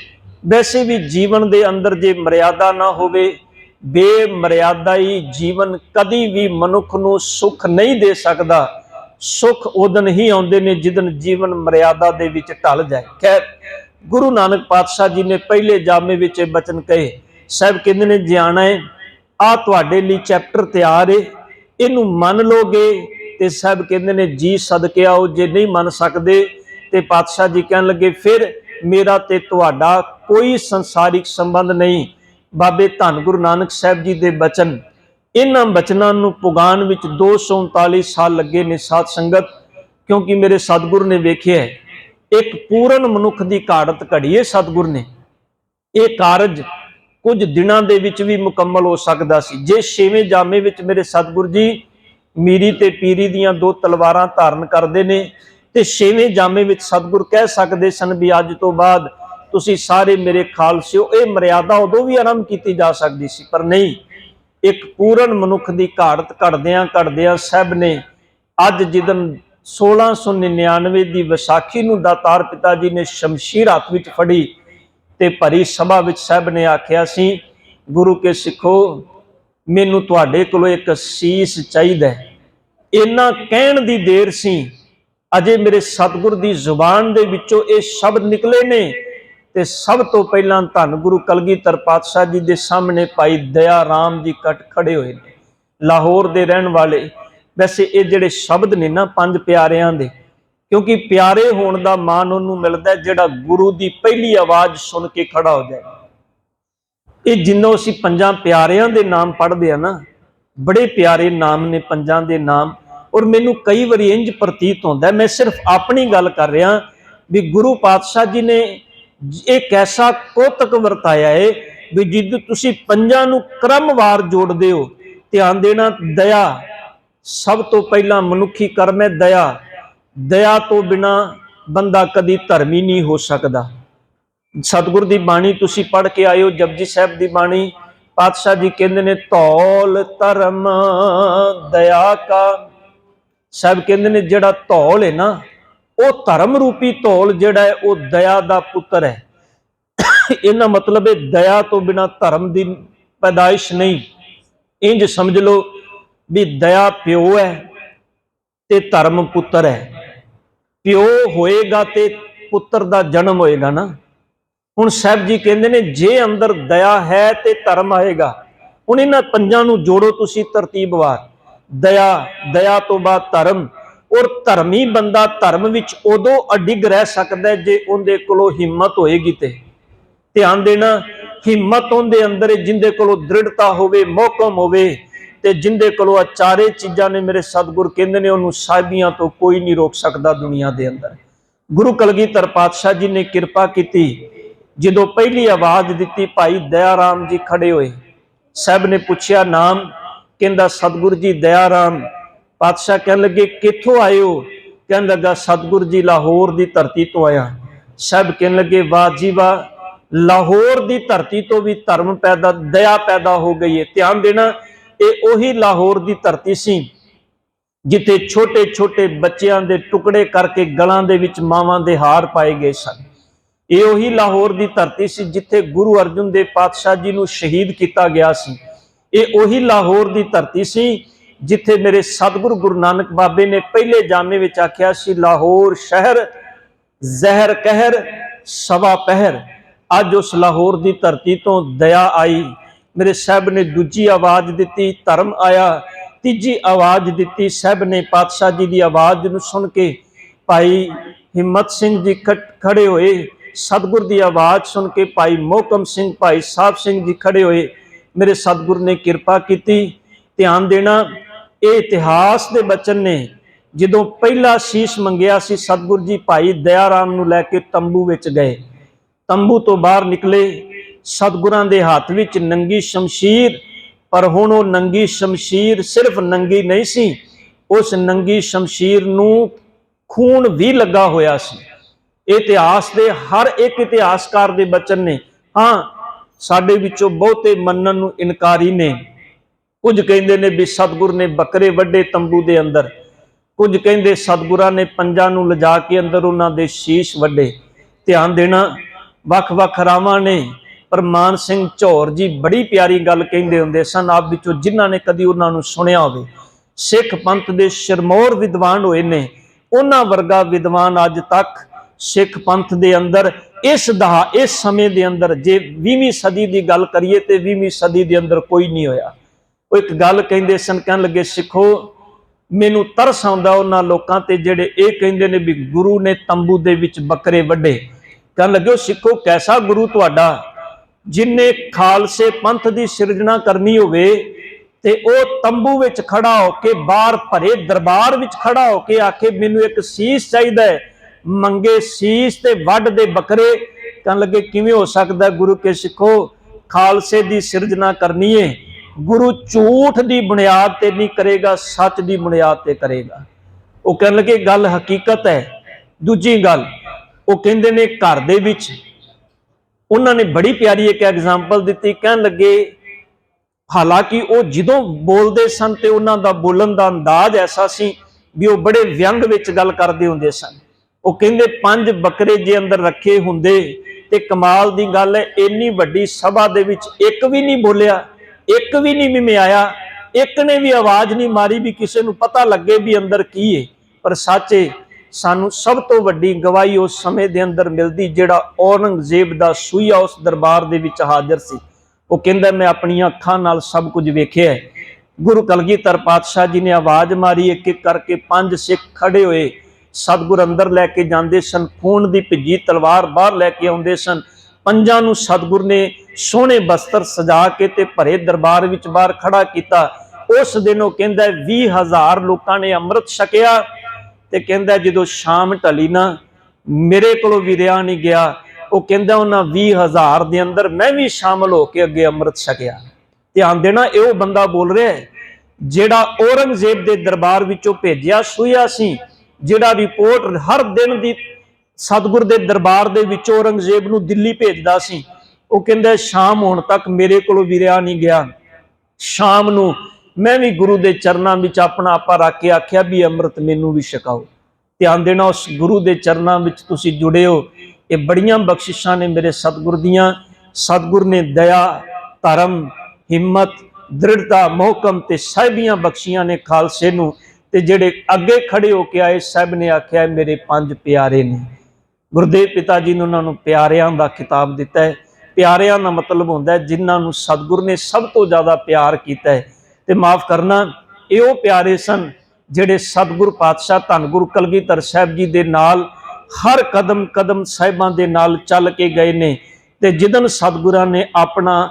ਵੈਸੇ ਵੀ ਜੀਵਨ ਦੇ ਅੰਦਰ ਜੇ ਮਰਿਆਦਾ ਨਾ ਹੋਵੇ ਬੇਮਰਿਆਦਾਈ ਜੀਵਨ ਕਦੀ ਵੀ ਮਨੁੱਖ ਨੂੰ ਸੁੱਖ ਨਹੀਂ ਦੇ ਸਕਦਾ। ਸੁੱਖ ਉਦਨ ਹੀ ਆਉਂਦੇ ਨੇ ਜਿਦਨ ਜੀਵਨ ਮਰਿਆਦਾ ਦੇ ਵਿੱਚ ਢਲ ਜਾਏ। ਖੈਰ, ਗੁਰੂ ਨਾਨਕ ਪਾਤਸ਼ਾਹ ਜੀ ਨੇ ਪਹਿਲੇ ਜਾਮੇ ਵਿੱਚ ਇਹ ਬਚਨ ਕਹੇ। ਸਾਹਿਬ ਕਹਿੰਦੇ ਨੇ ਜਾਣਾ ਹੈ ਆ ਤੁਹਾਡੇ ਲਈ ਚੈਪਟਰ ਤਿਆਰ ਏ। ਇਹਨੂੰ ਮੰਨ ਲੋਗੇ ਤੇ ਸਾਹਿਬ ਕਹਿੰਦੇ ਨੇ ਜੀ ਸਦਕੇ ਆਓ ਜੇ ਨਹੀਂ ਮੰਨ ਸਕਦੇ ਤੇ ਪਾਤਸ਼ਾਹ ਜੀ ਕਹਿਣ ਲੱਗੇ ਫਿਰ ਮੇਰਾ ਤੇ ਤੁਹਾਡਾ ਕੋਈ ਸੰਸਾਰਿਕ ਸੰਬੰਧ ਨਹੀਂ। ਬਾਬੇ ਧੰਨ ਗੁਰੂ ਨਾਨਕ ਸਾਹਿਬ ਜੀ ਦੇ ਬਚਨ ਇਹਨਾਂ ਬਚਨਾਂ ਨੂੰ ਪੁਗਾਨ ਵਿੱਚ 239 ਸਾਲ ਲੱਗੇ ਨੇ ਸਾਧ ਸੰਗਤ ਕਿਉਂਕਿ ਮੇਰੇ ਸਤਿਗੁਰ ਨੇ ਵੇਖਿਆ ਹੈ, ਇੱਕ ਪੂਰਨ ਮਨੁੱਖ ਦੀ ਘਾੜਤ ਘੜੀ ਹੈ ਸਤਿਗੁਰ ਨੇ। ਇਹ ਕਾਰਜ ਕੁਝ ਦਿਨਾਂ ਦੇ ਵਿੱਚ ਵੀ ਮੁਕੰਮਲ ਹੋ ਸਕਦਾ ਸੀ। ਜੇ ਛੇਵੇਂ ਜਾਮੇ ਵਿੱਚ ਮੇਰੇ ਸਤਿਗੁਰ ਜੀ ਮੀਰੀ ਤੇ ਪੀਰੀ ਦੀਆਂ ਦੋ ਤਲਵਾਰਾਂ ਧਾਰਨ ਕਰਦੇ ਨੇ ਤੇ ਛੇਵੇਂ ਜਾਮੇ ਵਿੱਚ ਸਤਿਗੁਰ ਕਹਿ ਸਕਦੇ ਸਨ ਵੀ ਅੱਜ ਤੋਂ ਬਾਅਦ ਤੁਸੀਂ ਸਾਰੇ ਮੇਰੇ ਖਾਲਸਿਓ ਇਹ ਮਰਿਆਦਾ ਉਦੋਂ ਵੀ ਆਰੰਭ ਕੀਤੀ ਜਾ ਸਕਦੀ ਸੀ, ਪਰ ਨਹੀਂ। ਇੱਕ ਪੂਰਨ ਮਨੁੱਖ ਦੀ ਘਾੜਤ ਘੜਦਿਆਂ ਘੜਦਿਆਂ ਸਭ ਨੇ ਅੱਜ ਜਿਦਨ 1699 ਦੀ ਵਿਸਾਖੀ ਨੂੰ ਦਾਤਾਰ ਪਿਤਾ ਜੀ ਨੇ ਸ਼ਮਸ਼ੀਰ ਹੱਥ ਵਿੱਚ ਫੜੀ ਤੇ ਭਰੀ ਸਭਾ ਵਿੱਚ ਸਭ ਨੇ ਆਖਿਆ ਸੀ, ਗੁਰੂ ਕੇ ਸਿੱਖੋ, ਮੈਨੂੰ ਤੁਹਾਡੇ ਕੋਲੋਂ ਇੱਕ ਸੀਸ ਚਾਹੀਦਾ ਹੈ। ਇੰਨਾ ਕਹਿਣ ਦੀ ਦੇਰ ਸੀ, ਅਜੇ ਮੇਰੇ ਸਤਿਗੁਰ ਦੀ ਜ਼ੁਬਾਨ ਦੇ ਵਿੱਚੋਂ ਇਹ ਸ਼ਬਦ ਨਿਕਲੇ ਨੇ ਤੇ ਸਭ ਤੋਂ ਪਹਿਲਾਂ ਧੰਨ ਗੁਰੂ ਕਲਗੀਧਰ ਪਾਤਸ਼ਾਹ ਜੀ ਦੇ ਸਾਹਮਣੇ ਭਾਈ ਦਇਆ ਰਾਮ ਜੀ ਕੱਟ ਖੜੇ ਹੋਏ ਨੇ। ਲਾਹੌਰ ਦੇ ਰਹਿਣ ਵਾਲੇ, ਵੈਸੇ ਇਹ ਜਿਹੜੇ ਸ਼ਬਦ ਨੇ ਨਾ ਪੰਜ ਪਿਆਰਿਆਂ ਦੇ ਕਿਉਂਕਿ ਪਿਆਰੇ ਹੋਣ ਦਾ ਮਾਣ ਉਹਨੂੰ ਮਿਲਦਾ ਜਿਹੜਾ ਗੁਰੂ ਦੀ ਪਹਿਲੀ ਆਵਾਜ਼ ਸੁਣ ਕੇ ਖੜਾ ਹੋ ਜਾਏ। ਇਹ ਜਿੰਨੋਂ ਅਸੀਂ ਪੰਜਾਂ ਪਿਆਰਿਆਂ ਦੇ ਨਾਮ ਪੜ੍ਹਦੇ ਆ ਨਾ, ਬੜੇ ਪਿਆਰੇ ਨਾਮ ਨੇ ਪੰਜਾਂ ਦੇ ਨਾਮ, ਔਰ ਮੈਨੂੰ ਕਈ ਵਾਰੀ ਇੰਜ ਪ੍ਰਤੀਤ ਹੁੰਦਾ ਮੈਂ ਸਿਰਫ ਆਪਣੀ ਗੱਲ ਕਰ ਰਿਹਾ ਵੀ ਗੁਰੂ ਪਾਤਸ਼ਾਹ ਜੀ ਨੇ ਇਹ ਕੈਸਾ ਕੋਤਕ ਵਰਤਾਇਆ ਏ ਵੀ ਜਿੱਦ ਤੁਸੀਂ ਪੰਜਾਂ ਨੂੰ ਕ੍ਰਮਵਾਰ ਜੋੜਦੇ ਹੋ, ਧਿਆਨ ਦੇਣਾ, ਦਇਆ ਸਭ ਤੋਂ ਪਹਿਲਾਂ ਮਨੁੱਖੀ ਕਰਮ ਹੈ, ਦਇਆ। ਦਇਆ ਤੋਂ ਬਿਨਾ ਬੰਦਾ ਕਦੀ ਧਰਮੀ ਨਹੀਂ ਹੋ ਸਕਦਾ। ਸਤਿਗੁਰ ਦੀ ਬਾਣੀ ਤੁਸੀਂ ਪੜ੍ਹ ਕੇ ਆਇਓ, ਜਪਜੀ ਸਾਹਿਬ ਦੀ ਬਾਣੀ, ਪਾਤਸ਼ਾਹ ਜੀ ਕਹਿੰਦੇ ਨੇ, ਧੌਲ ਧਰਮ, ਦਇਆ ਕਾ। ਸਾਹਿਬ ਕਹਿੰਦੇ ਨੇ, ਜਿਹੜਾ ਧੌਲ ਹੈ ਨਾ, ਉਹ ਧਰਮ ਰੂਪੀ ਧੌਲ ਜਿਹੜਾ ਹੈ, ਉਹ ਦਇਆ ਦਾ ਪੁੱਤਰ ਹੈ। ਇਹਨਾਂ ਮਤਲਬ ਹੈ, ਦਇਆ ਤੋਂ ਬਿਨਾ ਧਰਮ ਦੀ ਪੈਦਾਇਸ਼ ਨਹੀਂ। ਇੰਜ ਸਮਝ ਲਓ ਵੀ ਦਇਆ ਪਿਓ ਹੈ ਤੇ ਧਰਮ ਪੁੱਤਰ ਹੈ। ਪਿਓ ਹੋਏਗਾ ਤੇ ਪੁੱਤਰ ਦਾ ਜਨਮ ਹੋਏਗਾ ਨਾ। ਹੁਣ ਸਾਹਿਬ ਜੀ ਕਹਿੰਦੇ ਨੇ, ਜੇ ਅੰਦਰ ਦਇਆ ਹੈ ਤੇ ਧਰਮ ਆਏਗਾ। ਹੁਣ ਇਹਨਾਂ ਪੰਜਾਂ ਨੂੰ ਜੋੜੋ ਤੁਸੀਂ ਤਰਤੀਬਵਾਰ। ਦਇਆ ਦਇਆ ਤੋਂ ਬਾਅਦ ਧਰਮ। ਔਰ ਧਰਮੀ ਬੰਦਾ ਧਰਮ ਵਿੱਚ ਉਦੋਂ ਅਡਿੱਗ ਰਹਿ ਸਕਦਾ ਜੇ ਉਹਦੇ ਕੋਲੋਂ ਹਿੰਮਤ ਹੋਏਗੀ ਤੇ। ਧਿਆਨ ਦੇਣਾ, ਹਿੰਮਤ ਉਹਦੇ ਅੰਦਰ ਹੈ, ਜਿੰਦੇ ਕੋਲੋਂ ਦ੍ਰਿੜਤਾ ਹੋਵੇ, ਮੋਕਮ ਹੋਵੇ। ਤੇ ਜਿੰਦੇ ਕੋਲੋਂ ਆ ਚਾਰੇ ਚੀਜ਼ਾਂ ਨੇ ਮੇਰੇ ਸਤਿਗੁਰ ਕਹਿੰਦੇ ਨੇ, ਉਹਨੂੰ ਸਾਬੀਆਂ ਤੋਂ ਕੋਈ ਨਹੀਂ ਰੋਕ ਸਕਦਾ ਦੁਨੀਆ ਦੇ ਅੰਦਰ। ਗੁਰੂ ਕਲਗੀਧਰ ਪਾਤਸ਼ਾਹ ਜੀ ਨੇ ਕਿਰਪਾ ਕੀਤੀ, ਜਦੋਂ ਪਹਿਲੀ ਆਵਾਜ਼ ਦਿੱਤੀ, ਭਾਈ ਦਇਆ ਰਾਮ ਜੀ ਖੜੇ ਹੋਏ। ਸਾਹਿਬ ਨੇ ਪੁੱਛਿਆ, ਨਾਮ? ਕਹਿੰਦਾ, ਸਤਿਗੁਰ ਜੀ ਦਇਆ ਪਾਤਸ਼ਾਹ ਕਹਿਣ ਲੱਗੇ, ਕਿੱਥੋਂ ਆਏ ਹੋ? ਕਹਿਣ ਲੱਗਾ ਸਤਿਗੁਰ ਜੀ ਲਾਹੌਰ ਦੀ ਧਰਤੀ ਤੋਂ ਆਇਆ ਸਾਹਿਬ ਕਹਿਣ ਲੱਗੇ, ਵਾਹ ਜੀ ਵਾਹ, ਲਾਹੌਰ ਦੀ ਧਰਤੀ ਤੋਂ ਵੀ ਧਰਮ ਪੈਦਾ, ਦਇਆ ਪੈਦਾ ਹੋ ਗਈ ਹੈ। ਧਿਆਨ ਦੇਣਾ ਇਹ ਉਹੀ ਲਾਹੌਰ ਦੀ ਧਰਤੀ ਸੀ, ਜਿੱਥੇ ਛੋਟੇ ਛੋਟੇ ਬੱਚਿਆਂ ਦੇ ਟੁਕੜੇ ਕਰਕੇ ਗਲਾਂ ਦੇ ਵਿੱਚ ਮਾਵਾਂ ਦੇ ਹਾਰ ਪਾਏ ਗਏ ਸਨ। ਇਹ ਉਹੀ ਲਾਹੌਰ ਦੀ ਧਰਤੀ ਸੀ, ਜਿੱਥੇ ਗੁਰੂ ਅਰਜਨ ਦੇਵ ਪਾਤਸ਼ਾਹ ਜੀ ਨੂੰ ਸ਼ਹੀਦ ਕੀਤਾ ਗਿਆ ਸੀ। ਇਹ ਉਹੀ ਲਾਹੌਰ ਦੀ ਧਰਤੀ ਸੀ, ਜਿੱਥੇ ਮੇਰੇ ਸਤਿਗੁਰੂ ਗੁਰੂ ਨਾਨਕ ਬਾਬੇ ਨੇ ਪਹਿਲੇ ਜਾਮੇ ਵਿੱਚ ਆਖਿਆ ਸੀ, ਲਾਹੌਰ ਸ਼ਹਿਰ, ਜ਼ਹਿਰ ਕਹਿਰ, ਸਵਾ ਪਹਿਰ। ਅੱਜ ਉਸ ਲਾਹੌਰ ਦੀ ਧਰਤੀ ਤੋਂ ਦਇਆ ਆਈ। ਮੇਰੇ ਸਾਹਿਬ ਨੇ ਦੂਜੀ ਆਵਾਜ਼ ਦਿੱਤੀ, ਧਰਮ ਆਇਆ। ਤੀਜੀ ਆਵਾਜ਼ ਦਿੱਤੀ, ਸਾਹਿਬ ਨੇ ਪਾਤਸ਼ਾਹ ਜੀ ਦੀ ਆਵਾਜ਼ ਨੂੰ ਸੁਣ ਕੇ ਭਾਈ ਹਿੰਮਤ ਸਿੰਘ ਜੀ ਖੜੇ ਹੋਏ। ਸਤਿਗੁਰ ਦੀ ਆਵਾਜ਼ ਸੁਣ ਕੇ ਭਾਈ ਮੋਹਕਮ ਸਿੰਘ, ਭਾਈ ਸਾਹਿਬ ਸਿੰਘ ਜੀ ਖੜੇ ਹੋਏ। ਮੇਰੇ ਸਤਿਗੁਰ ਨੇ ਕਿਰਪਾ ਕੀਤੀ, ਧਿਆਨ ਦੇਣਾ। ਇਹ ਇਤਿਹਾਸ ਦੇ ਬਚਨ ਨੇ। ਜਦੋਂ ਪਹਿਲਾ ਸ਼ੀਸ਼ ਮੰਗਿਆ ਸੀ, ਸਤਿਗੁਰ ਜੀ ਭਾਈ ਦਇਆ ਰਾਮ ਨੂੰ ਲੈ ਕੇ ਤੰਬੂ ਵਿੱਚ ਗਏ। ਤੰਬੂ ਤੋਂ ਬਾਹਰ ਨਿਕਲੇ। ਸਤਿਗੁਰਾਂ ਦੇ ਹੱਥ ਵਿੱਚ ਨੰਗੀ ਸ਼ਮਸ਼ੀਰ, ਪਰ ਹੁਣ ਉਹ ਨੰਗੀ ਸ਼ਮਸ਼ੀਰ ਸਿਰਫ ਨੰਗੀ ਨਹੀਂ ਸੀ, ਉਸ ਨੰਗੀ ਸ਼ਮਸ਼ੀਰ ਨੂੰ ਖੂਨ ਵੀ ਲੱਗਾ ਹੋਇਆ ਸੀ। ਇਤਿਹਾਸ ਦੇ ਹਰ ਇੱਕ ਇਤਿਹਾਸਕਾਰ ਦੇ ਬਚਨ ਨੇ, ਹਾਂ, ਸਾਡੇ ਵਿੱਚੋਂ ਬਹੁਤੇ ਮੰਨਣ ਨੂੰ ਇਨਕਾਰੀ ਨੇ। ਕੁਝ ਕਹਿੰਦੇ ਨੇ ਵੀ ਸਤਿਗੁਰ ਨੇ ਬੱਕਰੇ ਵੱਡੇ ਤੰਬੂ ਦੇ ਅੰਦਰ। ਕੁਝ ਕਹਿੰਦੇ ਸਤਿਗੁਰਾਂ ਨੇ ਪੰਜਾਂ ਨੂੰ ਲਿਜਾ ਕੇ ਅੰਦਰ ਉਹਨਾਂ ਦੇ ਸ਼ੀਸ਼ ਵੱਡੇ। ਧਿਆਨ ਦੇਣਾ, ਵੱਖ-ਵੱਖ ਰਾਵਾਂ ਨੇ। ਪਰ ਮਾਨ ਸਿੰਘ ਝੌਰ ਜੀ ਬੜੀ ਪਿਆਰੀ ਗੱਲ ਕਹਿੰਦੇ ਹੁੰਦੇ ਸਨ, ਆਪ ਵਿੱਚੋਂ ਜਿਨ੍ਹਾਂ ਨੇ ਕਦੀ ਉਹਨਾਂ ਨੂੰ ਸੁਣਿਆ ਹੋਵੇ। ਸਿੱਖ ਪੰਥ ਦੇ ਸ਼ਰਮੌਰ ਵਿਦਵਾਨ ਹੋਏ ਨੇ। ਉਹਨਾਂ ਵਰਗਾ ਵਿਦਵਾਨ ਅੱਜ ਤੱਕ ਸਿੱਖ ਪੰਥ ਦੇ ਅੰਦਰ, ਇਸ ਦਾ ਇਸ ਸਮੇਂ ਦੇ ਅੰਦਰ, ਜੇ 20ਵੀਂ ਸਦੀ ਦੀ ਗੱਲ ਕਰੀਏ ਤੇ 20ਵੀਂ ਸਦੀ ਦੇ ਅੰਦਰ ਕੋਈ ਨਹੀਂ ਹੋਇਆ। ਉਹ ਇੱਕ ਗੱਲ ਕਹਿੰਦੇ ਸਨ, ਕਹਿਣ ਲੱਗੇ, ਸਿੱਖੋ, ਮੈਨੂੰ ਤਰਸ ਆਉਂਦਾ ਉਹਨਾਂ ਲੋਕਾਂ ਤੇ ਜਿਹੜੇ ਇਹ ਕਹਿੰਦੇ ਨੇ ਵੀ ਗੁਰੂ ਨੇ ਤੰਬੂ ਦੇ ਵਿੱਚ ਬੱਕਰੇ ਵੱਡੇ ਕਹਿਣ ਲੱਗੇ, ਉਹ ਸਿੱਖੋ, ਕੈਸਾ ਗੁਰੂ ਤੁਹਾਡਾ? ਜਿਨੇ ਖਾਲਸੇ ਪੰਥ ਦੀ ਸਿਰਜਣਾ ਕਰਨੀ ਹੋਵੇ ਤੇ ਉਹ ਤੰਬੂ ਵਿੱਚ ਖੜਾ ਹੋ ਕੇ ਬਾਹਰ ਭਰੇ ਦਰਬਾਰ ਵਿੱਚ ਖੜਾ ਹੋ ਕੇ ਆਖੇ, ਮੈਨੂੰ ਇੱਕ ਸੀਸ ਚਾਹੀਦਾ ਹੈ। ਮੰਗੇ ਸੀਸ ਤੇ ਵੱਢ ਦੇ ਬੱਕਰੇ। ਕਹਿਣ ਲੱਗੇ, ਕਿਵੇਂ ਹੋ ਸਕਦਾ ਗੁਰੂ ਕੇ ਸਿੱਖੋ? ਖਾਲਸੇ ਦੀ ਸਿਰਜਣਾ ਕਰਨੀ ਹੈ ਗੁਰੂ ਝੂਠ ਦੀ ਬੁਨਿਆਦ ਤੇ ਨਹੀਂ ਕਰੇਗਾ, ਸੱਚ ਦੀ ਬੁਨਿਆਦ ਤੇ ਕਰੇਗਾ। ਉਹ ਕਹਿਣ ਲੱਗੇ, ਗੱਲ ਹਕੀਕਤ ਹੈ। ਦੂਜੀ ਗੱਲ, ਉਹ ਕਹਿੰਦੇ ਨੇ ਘਰ ਦੇ ਵਿੱਚ ਉਹਨਾਂ ਨੇ ਬੜੀ ਪਿਆਰੀ ਇੱਕ ਐਗਜ਼ਾਮਪਲ ਦਿੱਤੀ, ਕਹਿਣ ਲੱਗੇ, ਹਾਲਾਂਕਿ ਉਹ ਜਦੋਂ ਬੋਲਦੇ ਸਨ ਤੇ ਉਹਨਾਂ ਦਾ ਬੋਲਣ ਦਾ ਅੰਦਾਜ਼ ਐਸਾ ਸੀ ਵੀ ਉਹ ਬੜੇ ਵਿਅੰਗ ਵਿੱਚ ਗੱਲ ਕਰਦੇ ਹੁੰਦੇ ਸਨ। ਉਹ ਕਹਿੰਦੇ, ਪੰਜ ਬੱਕਰੇ ਜੇ ਅੰਦਰ ਰੱਖੇ ਹੁੰਦੇ ਤੇ ਕਮਾਲ ਦੀ ਗੱਲ ਹੈ, ਇੰਨੀ ਵੱਡੀ ਸਭਾ ਦੇ ਵਿੱਚ ਇੱਕ ਵੀ ਨਹੀਂ ਬੋਲਿਆ, ਇੱਕ ਵੀ ਨਹੀਂ ਮਿਮਿਆਇਆ, ਇੱਕ ਨੇ ਵੀ ਆਵਾਜ਼ ਨਹੀਂ ਮਾਰੀ ਵੀ ਕਿਸੇ ਨੂੰ ਪਤਾ ਲੱਗੇ ਵੀ ਅੰਦਰ ਕੀ ਹੈ ਪਰ ਸੱਚੇ ਸਾਨੂੰ ਸਭ ਤੋਂ ਵੱਡੀ ਗਵਾਹੀ ਉਸ ਸਮੇਂ ਦੇ ਅੰਦਰ ਮਿਲਦੀ ਜਿਹੜਾ ਔਰੰਗਜ਼ੇਬ ਦਾ ਸੂਈਆ ਉਸ ਦਰਬਾਰ ਦੇ ਵਿੱਚ ਹਾਜ਼ਰ ਸੀ। ਉਹ ਕਹਿੰਦਾ, ਮੈਂ ਆਪਣੀਆਂ ਅੱਖਾਂ ਨਾਲ ਸਭ ਕੁਝ ਵੇਖਿਆ ਹੈ। ਗੁਰੂ ਕਲਗੀਧਰ ਪਾਤਸ਼ਾਹ ਜੀ ਨੇ ਆਵਾਜ਼ ਮਾਰੀ, ਇੱਕ ਇੱਕ ਕਰਕੇ ਪੰਜ ਸਿੱਖ ਖੜੇ ਹੋਏ। ਸਤਿਗੁਰ ਅੰਦਰ ਲੈ ਕੇ ਜਾਂਦੇ ਸਨ, ਖੂਨ ਦੀ ਭਿੱਜੀ ਤਲਵਾਰ ਬਾਹਰ ਲੈ ਕੇ ਆਉਂਦੇ ਸਨ। ਪੰਜਾਂ ਨੂੰ ਸਤਿਗੁਰ ਨੇ ਸੋਹਣੇ ਬਸਤਰ ਸਜਾ ਕੇ ਤੇ ਭਰੇ ਦਰਬਾਰ ਵਿੱਚ ਬਾਹਰ ਖੜਾ ਕੀਤਾ। ਉਸ ਦਿਨ ਉਹ ਕਹਿੰਦਾ 20000 ਲੋਕਾਂ ਨੇ ਅੰਮ੍ਰਿਤ ਛਕਿਆ। ਤੇ ਕਹਿੰਦਾ ਜਦੋਂ ਸ਼ਾਮ ਢਲੀ ਨਾ, ਮੇਰੇ ਕੋਲੋਂ ਵੀ ਰਿਹਾ ਨਹੀਂ ਗਿਆ। ਉਹ ਕਹਿੰਦਾ ਉਹਨਾਂ 20000 ਦੇ ਅੰਦਰ ਮੈਂ ਵੀ ਸ਼ਾਮਲ ਹੋ ਕੇ ਅੱਗੇ ਅੰਮ੍ਰਿਤ ਛਕਿਆ। ਧਿਆਨ ਦੇਣਾ, ਇਹ ਉਹ ਬੰਦਾ ਬੋਲ ਰਿਹਾ ਹੈ, ਜਿਹੜਾ ਔਰੰਗਜ਼ੇਬ ਦੇ ਦਰਬਾਰ ਵਿੱਚੋਂ ਭੇਜਿਆ ਸੂਇਆ ਸੀ, ਜਿਹੜਾ ਰਿਪੋਰਟ ਹਰ ਦਿਨ ਦੀ ਸਤਿਗੁਰ ਦੇ ਦਰਬਾਰ ਦੇ ਵਿੱਚ ਔਰੰਗਜ਼ੇਬ ਨੂੰ ਦਿੱਲੀ ਭੇਜਦਾ ਸੀ। ਉਹ ਕਹਿੰਦਾ, ਸ਼ਾਮ ਹੋਣ ਤੱਕ ਮੇਰੇ ਕੋਲੋਂ ਵੀ ਰਿਹਾ ਨਹੀਂ ਗਿਆ। ਸ਼ਾਮ ਨੂੰ ਮੈਂ ਵੀ ਗੁਰੂ ਦੇ ਚਰਨਾਂ ਵਿੱਚ ਆਪਣਾ ਆਪਾ ਰੱਖ ਕੇ ਆਖਿਆ ਵੀ ਅੰਮ੍ਰਿਤ ਮੈਨੂੰ ਵੀ ਛਕਾਓ। ਧਿਆਨ ਦੇਣਾ, ਉਸ ਗੁਰੂ ਦੇ ਚਰਨਾਂ ਵਿੱਚ ਤੁਸੀਂ ਜੁੜੇ ਹੋ। ਇਹ ਬੜੀਆਂ ਬਖਸ਼ਿਸ਼ਾਂ ਨੇ ਮੇਰੇ ਸਤਿਗੁਰ ਦੀਆਂ। ਸਤਿਗੁਰ ਨੇ ਦਇਆ, ਧਰਮ, ਹਿੰਮਤ, ਦ੍ਰਿੜਤਾ, ਮੋਹਕਮ ਤੇ ਸਹਿਬੀਆਂ ਬਖਸ਼ੀਆਂ ਨੇ ਖਾਲਸੇ ਨੂੰ ਤੇ ਜਿਹੜੇ ਅੱਗੇ ਖੜੇ ਹੋ ਕੇ ਆਏ, ਸਭ ਨੇ ਆਖਿਆ, ਮੇਰੇ ਪੰਜ ਪਿਆਰੇ ਨੇ। ਗੁਰਦੇਵ ਪਿਤਾ ਜੀ ਨੇ ਉਹਨਾਂ ਨੂੰ ਪਿਆਰਿਆਂ ਦਾ ਖਿਤਾਬ ਦਿੱਤਾ ਹੈ। ਪਿਆਰਿਆਂ ਦਾ ਮਤਲਬ ਹੁੰਦਾ ਹੈ ਜਿਨ੍ਹਾਂ ਨੂੰ ਸਤਿਗੁਰ ਨੇ ਸਭ ਤੋਂ ਜ਼ਿਆਦਾ ਪਿਆਰ ਕੀਤਾ ਹੈ। ਤੇ ਮਾਫ ਕਰਨਾ, ਇਹ ਉਹ ਪਿਆਰੇ ਸਨ ਜਿਹੜੇ ਸਤਿਗੁਰ ਪਾਤਸ਼ਾਹ ਧੰਨ ਗੁਰੂ ਕਲਗੀਧਰ ਸਾਹਿਬ ਜੀ ਦੇ ਨਾਲ ਹਰ ਕਦਮ ਕਦਮ ਸਾਹਿਬਾਂ ਦੇ ਨਾਲ ਚੱਲ ਕੇ ਗਏ ਨੇ ਤੇ ਜਿਦਨ ਸਤਿਗੁਰਾਂ ਨੇ ਆਪਣਾ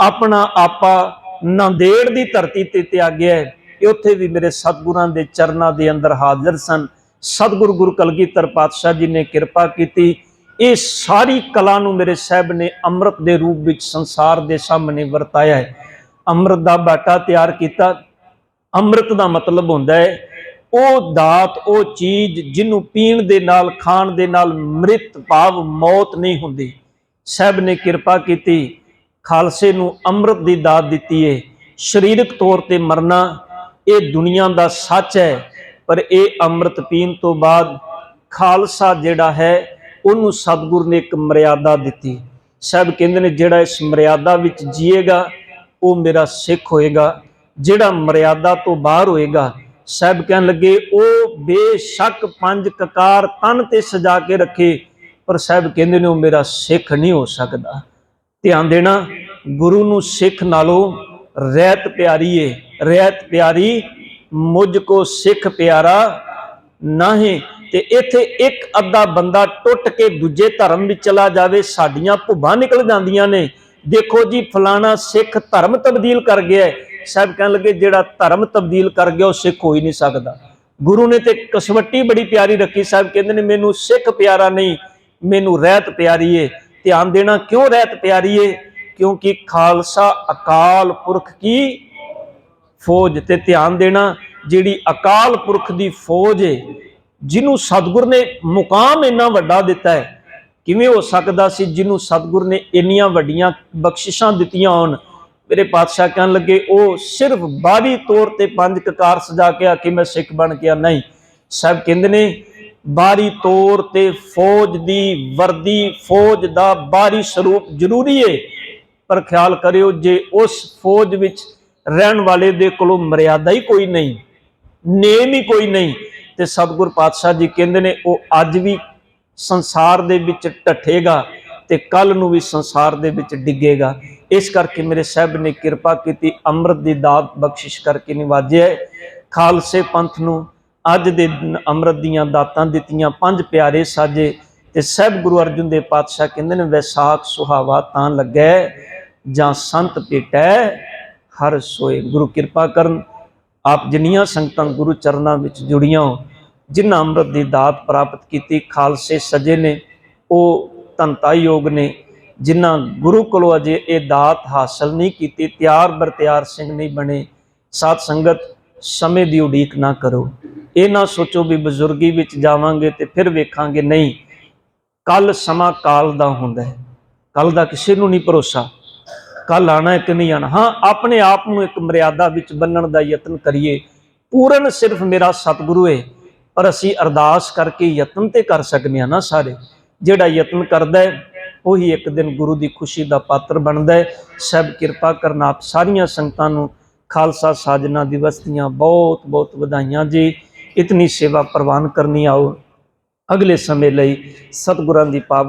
ਆਪਣਾ ਆਪਾ ਨਾਂਦੇੜ ਦੀ ਧਰਤੀ ਤੇ ਤਿਆਗਿਆ ਇਹ ਉੱਥੇ ਵੀ ਮੇਰੇ ਸਤਿਗੁਰਾਂ ਦੇ ਚਰਨਾਂ ਦੇ ਅੰਦਰ ਹਾਜ਼ਰ ਸਨ। ਸਤਿਗੁਰ ਗੁਰੂ ਕਲਗੀਧਰ ਪਾਤਸ਼ਾਹ ਜੀ ਨੇ ਕਿਰਪਾ ਕੀਤੀ। ਇਹ ਸਾਰੀ ਕਲਾ ਨੂੰ ਮੇਰੇ ਸਾਹਿਬ ਨੇ ਅੰਮ੍ਰਿਤ ਦੇ ਰੂਪ ਵਿੱਚ ਸੰਸਾਰ ਦੇ ਸਾਹਮਣੇ ਵਰਤਾਇਆ ਹੈ। ਅੰਮ੍ਰਿਤ ਦਾ ਬਾਟਾ ਤਿਆਰ ਕੀਤਾ। ਅੰਮ੍ਰਿਤ ਦਾ ਮਤਲਬ ਹੁੰਦਾ ਹੈ, ਉਹ ਦਾਤ, ਉਹ ਚੀਜ਼ ਜਿਹਨੂੰ ਪੀਣ ਦੇ ਨਾਲ, ਖਾਣ ਦੇ ਨਾਲ ਮ੍ਰਿਤ ਭਾਵ ਮੌਤ ਨਹੀਂ ਹੁੰਦੀ। ਸਹਿਬ ਨੇ ਕਿਰਪਾ ਕੀਤੀ, ਖਾਲਸੇ ਨੂੰ ਅੰਮ੍ਰਿਤ ਦੀ ਦਾਤ ਦਿੱਤੀ ਹੈ ਸਰੀਰਕ ਤੌਰ ਤੇ ਮਰਨਾ ਇਹ ਦੁਨੀਆ ਦਾ ਸੱਚ ਹੈ, ਪਰ ਇਹ ਅੰਮ੍ਰਿਤ ਪੀਣ ਤੋਂ ਬਾਅਦ ਖਾਲਸਾ ਜਿਹੜਾ ਹੈ, ਉਹਨੂੰ ਸਤਿਗੁਰ ਨੇ ਇੱਕ ਮਰਿਆਦਾ ਦਿੱਤੀ। ਸਭ ਕਹਿੰਦੇ ਨੇ, ਜਿਹੜਾ ਇਸ ਮਰਿਆਦਾ ਵਿੱਚ ਜੀਏਗਾ ਉਹ ਮੇਰਾ ਸਿੱਖ ਹੋਏਗਾ, ਜਿਹੜਾ ਮਰਿਆਦਾ ਤੋਂ ਬਾਹਰ ਹੋਏਗਾ। ਸਾਹਿਬ ਕਹਿਣ ਲੱਗੇ, ਉਹ ਬੇਸ਼ੱਕ ਪੰਜ ਕਕਾਰ ਤਨ ਤੇ ਸਜਾ ਕੇ ਰੱਖੇ, ਪਰ ਸਾਹਿਬ ਕਹਿੰਦੇ ਨੇ, ਉਹ ਮੇਰਾ ਸਿੱਖ ਨਹੀਂ ਹੋ ਸਕਦਾ। ਧਿਆਨ ਦੇਣਾ, ਗੁਰੂ ਨੂੰ ਸਿੱਖ ਨਾਲੋਂ ਰਹਿਤ ਪਿਆਰੀ ਏ। ਰਹਿਤ ਪਿਆਰੀ, ਮੁਝ ਕੋ ਸਿੱਖ ਪਿਆਰਾ ਨਹੀਂ ਤੇ ਇੱਥੇ ਇੱਕ ਅੱਧਾ ਬੰਦਾ ਟੁੱਟ ਕੇ ਦੂਜੇ ਧਰਮ ਵਿੱਚ ਚਲਾ ਜਾਵੇ, ਸਾਡੀਆਂ ਭੁੱਬਾਂ ਨਿਕਲ ਜਾਂਦੀਆਂ ਨੇ। ਦੇਖੋ ਜੀ, ਫਲਾਣਾ ਸਿੱਖ ਧਰਮ ਤਬਦੀਲ ਕਰ ਗਿਆ ਸਾਹਿਬ ਕਹਿਣ ਲੱਗੇ, ਜਿਹੜਾ ਧਰਮ ਤਬਦੀਲ ਕਰ ਗਿਆ, ਉਹ ਸਿੱਖ ਹੋ ਹੀ ਨਹੀਂ ਸਕਦਾ। ਗੁਰੂ ਨੇ ਤੇ ਕਸਵੱਟੀ ਬੜੀ ਪਿਆਰੀ ਰੱਖੀ। ਸਾਹਿਬ ਕਹਿੰਦੇ ਨੇ, ਮੈਨੂੰ ਸਿੱਖ ਪਿਆਰਾ ਨਹੀਂ, ਮੈਨੂੰ ਰਹਿਤ ਪਿਆਰੀ ਏ। ਧਿਆਨ ਦੇਣਾ ਕਿਉਂ ਰਹਿਤ ਪਿਆਰੀ ਏ? ਕਿਉਂਕਿ ਖਾਲਸਾ ਅਕਾਲ ਪੁਰਖ ਕੀ? ਫੌਜ ਤੇ ਧਿਆਨ ਦੇਣਾ। ਜਿਹੜੀ ਅਕਾਲ ਪੁਰਖ ਦੀ ਫੌਜ ਏ, ਜਿਹਨੂੰ ਸਤਿਗੁਰ ਨੇ ਮੁਕਾਮ ਇੰਨਾ ਵੱਡਾ ਦਿੱਤਾ ਹੈ ਕਿਵੇਂ ਹੋ ਸਕਦਾ ਸੀ ਜਿਹਨੂੰ ਸਤਿਗੁਰ ਨੇ ਇੰਨੀਆਂ ਵੱਡੀਆਂ ਬਖਸ਼ਿਸ਼ਾਂ ਦਿੱਤੀਆਂ ਹੋਣ? ਮੇਰੇ ਪਾਤਸ਼ਾਹ ਕਹਿਣ ਲੱਗੇ, ਉਹ ਸਿਰਫ ਬਾਹਰੀ ਤੌਰ ਤੇ ਪੰਜ ਕਕਾਰ ਸਜਾ ਕੇ ਆ ਕਿ ਮੈਂ ਸਿੱਖ ਬਣ ਗਿਆ ਨਹੀਂ। ਸਭ ਕਹਿੰਦੇ ਨੇ, ਬਾਹਰੀ ਤੌਰ ਤੇ ਫੌਜ ਦੀ ਵਰਦੀ, ਫੌਜ ਦਾ ਬਾਹਰੀ ਸਰੂਪ ਜ਼ਰੂਰੀ ਏ। ਪਰ ਖਿਆਲ ਕਰਿਓ, ਜੇ ਉਸ ਫੌਜ ਵਿੱਚ ਰਹਿਣ ਵਾਲੇ ਦੇ ਕੋਲੋਂ ਮਰਿਆਦਾ ਹੀ ਕੋਈ ਨਹੀਂ, ਨੇਮ ਹੀ ਕੋਈ ਨਹੀਂ, ਤੇ ਸਤਿਗੁਰ ਪਾਤਸ਼ਾਹ ਜੀ ਕਹਿੰਦੇ ਨੇ, ਉਹ ਅੱਜ ਵੀ ਸੰਸਾਰ ਦੇ ਵਿੱਚ ਟੱਠੇਗਾ ਤੇ ਕੱਲ ਨੂੰ ਵੀ ਸੰਸਾਰ ਦੇ ਵਿੱਚ ਡਿੱਗੇਗਾ। ਇਸ ਕਰਕੇ ਮੇਰੇ ਸਾਹਿਬ ਨੇ ਕਿਰਪਾ ਕੀਤੀ, ਅੰਮ੍ਰਿਤ ਦੀ ਦਾਤ ਬਖਸ਼ਿਸ਼ ਕਰਕੇ ਨਿਵਾਜਿਆ ਖਾਲਸੇ ਪੰਥ ਨੂੰ ਅੱਜ ਦੇ ਦਿਨ ਅੰਮ੍ਰਿਤ ਦੀਆਂ ਦਾਤਾਂ ਦਿੱਤੀਆਂ, ਪੰਜ ਪਿਆਰੇ ਸਾਜੇ ਤੇ ਸਹਿਬ ਗੁਰੂ ਅਰਜਨ ਦੇਵ ਪਾਤਸ਼ਾਹ ਕਹਿੰਦੇ ਨੇ, ਵੈਸਾਖ ਸੁਹਾਵਾ ਤਾਂ ਲੱਗੈ ਜਾਂ ਸੰਤ ਪੇਟੈ ਹਰ ਸੋਏ। ਗੁਰੂ ਕਿਰਪਾ ਕਰਨ, ਆਪ ਜਿੰਨੀਆਂ ਸੰਗਤਾਂ ਗੁਰੂ ਚਰਨਾਂ ਵਿੱਚ ਜੁੜੀਆਂ ਹੋ ਜਿਨ੍ਹਾਂ ਅੰਮ੍ਰਿਤ ਦੀ ਦਾਤ ਪ੍ਰਾਪਤ ਕੀਤੀ, ਖਾਲਸੇ ਸਜੇ ਨੇ, ਉਹ ਧੰਤਾ ਨੇ, ਜਿਨ੍ਹਾਂ ਗੁਰੂ ਕੋਲੋਂ ਅਜੇ ਇਹ ਦਾਤ ਹਾਸਲ ਨਹੀਂ ਕੀਤੀ, ਤਿਆਰ ਬਰਤਿਆਰ ਸਿੰਘ ਨਹੀਂ ਬਣੇ, ਸਾਧ ਸੰਗਤ ਸਮੇਂ ਦੀ ਉਡੀਕ ਨਾ ਕਰੋ। ਇਹ ਨਾ ਸੋਚੋ ਵੀ ਬਜ਼ੁਰਗੀ ਵਿੱਚ ਜਾਵਾਂਗੇ ਤੇ ਫਿਰ ਵੇਖਾਂਗੇ, ਨਹੀਂ ਕੱਲ ਸਮਾਂ ਕਾਲ ਦਾ ਹੁੰਦਾ ਹੈ। ਕੱਲ ਦਾ ਕਿਸੇ ਨੂੰ ਨਹੀਂ ਭਰੋਸਾ। ਕੱਲ ਆਣਾ ਹੈ ਕਿ ਨਹੀਂ ਆਣਾ। ਹਾਂ, ਆਪਣੇ ਆਪ ਨੂੰ ਇੱਕ ਮਰਿਆਦਾ ਵਿੱਚ ਬੰਨਣ ਦਾ ਯਤਨ ਕਰੀਏ। ਪੂਰਨ ਸਿਰਫ ਮੇਰਾ ਸਤਿਗੁਰੂ ਹੈ ਪਰ ਅਸੀਂ ਅਰਦਾਸ ਕਰਕੇ ਯਤਨ ਤੇ ਕਰ ਸਕਦੇ ਹਾਂ ਨਾ ਸਾਰੇ। ਜਿਹੜਾ ਯਤਨ ਕਰਦਾ ਹੈ, ਉਹੀ ਇੱਕ ਦਿਨ ਗੁਰੂ ਦੀ ਖੁਸ਼ੀ ਦਾ ਪਾਤਰ ਬਣਦਾ ਹੈ। ਸਭ ਕਿਰਪਾ ਕਰਨ ਆਪ ਸਾਰੀਆਂ ਸੰਗਤਾਂ ਨੂੰ ਖਾਲਸਾ ਸਾਜਨਾ ਦਿਵਸ ਦੀਆਂ ਬਹੁਤ ਬਹੁਤ ਵਧਾਈਆਂ ਜੀ। ਇਤਨੀ ਸੇਵਾ ਪ੍ਰਵਾਨ ਕਰਨੀ ਆਓ। ਅਗਲੇ ਸਮੇਂ ਲਈ ਸਤਿਗੁਰਾਂ ਦੀ ਪਾਵ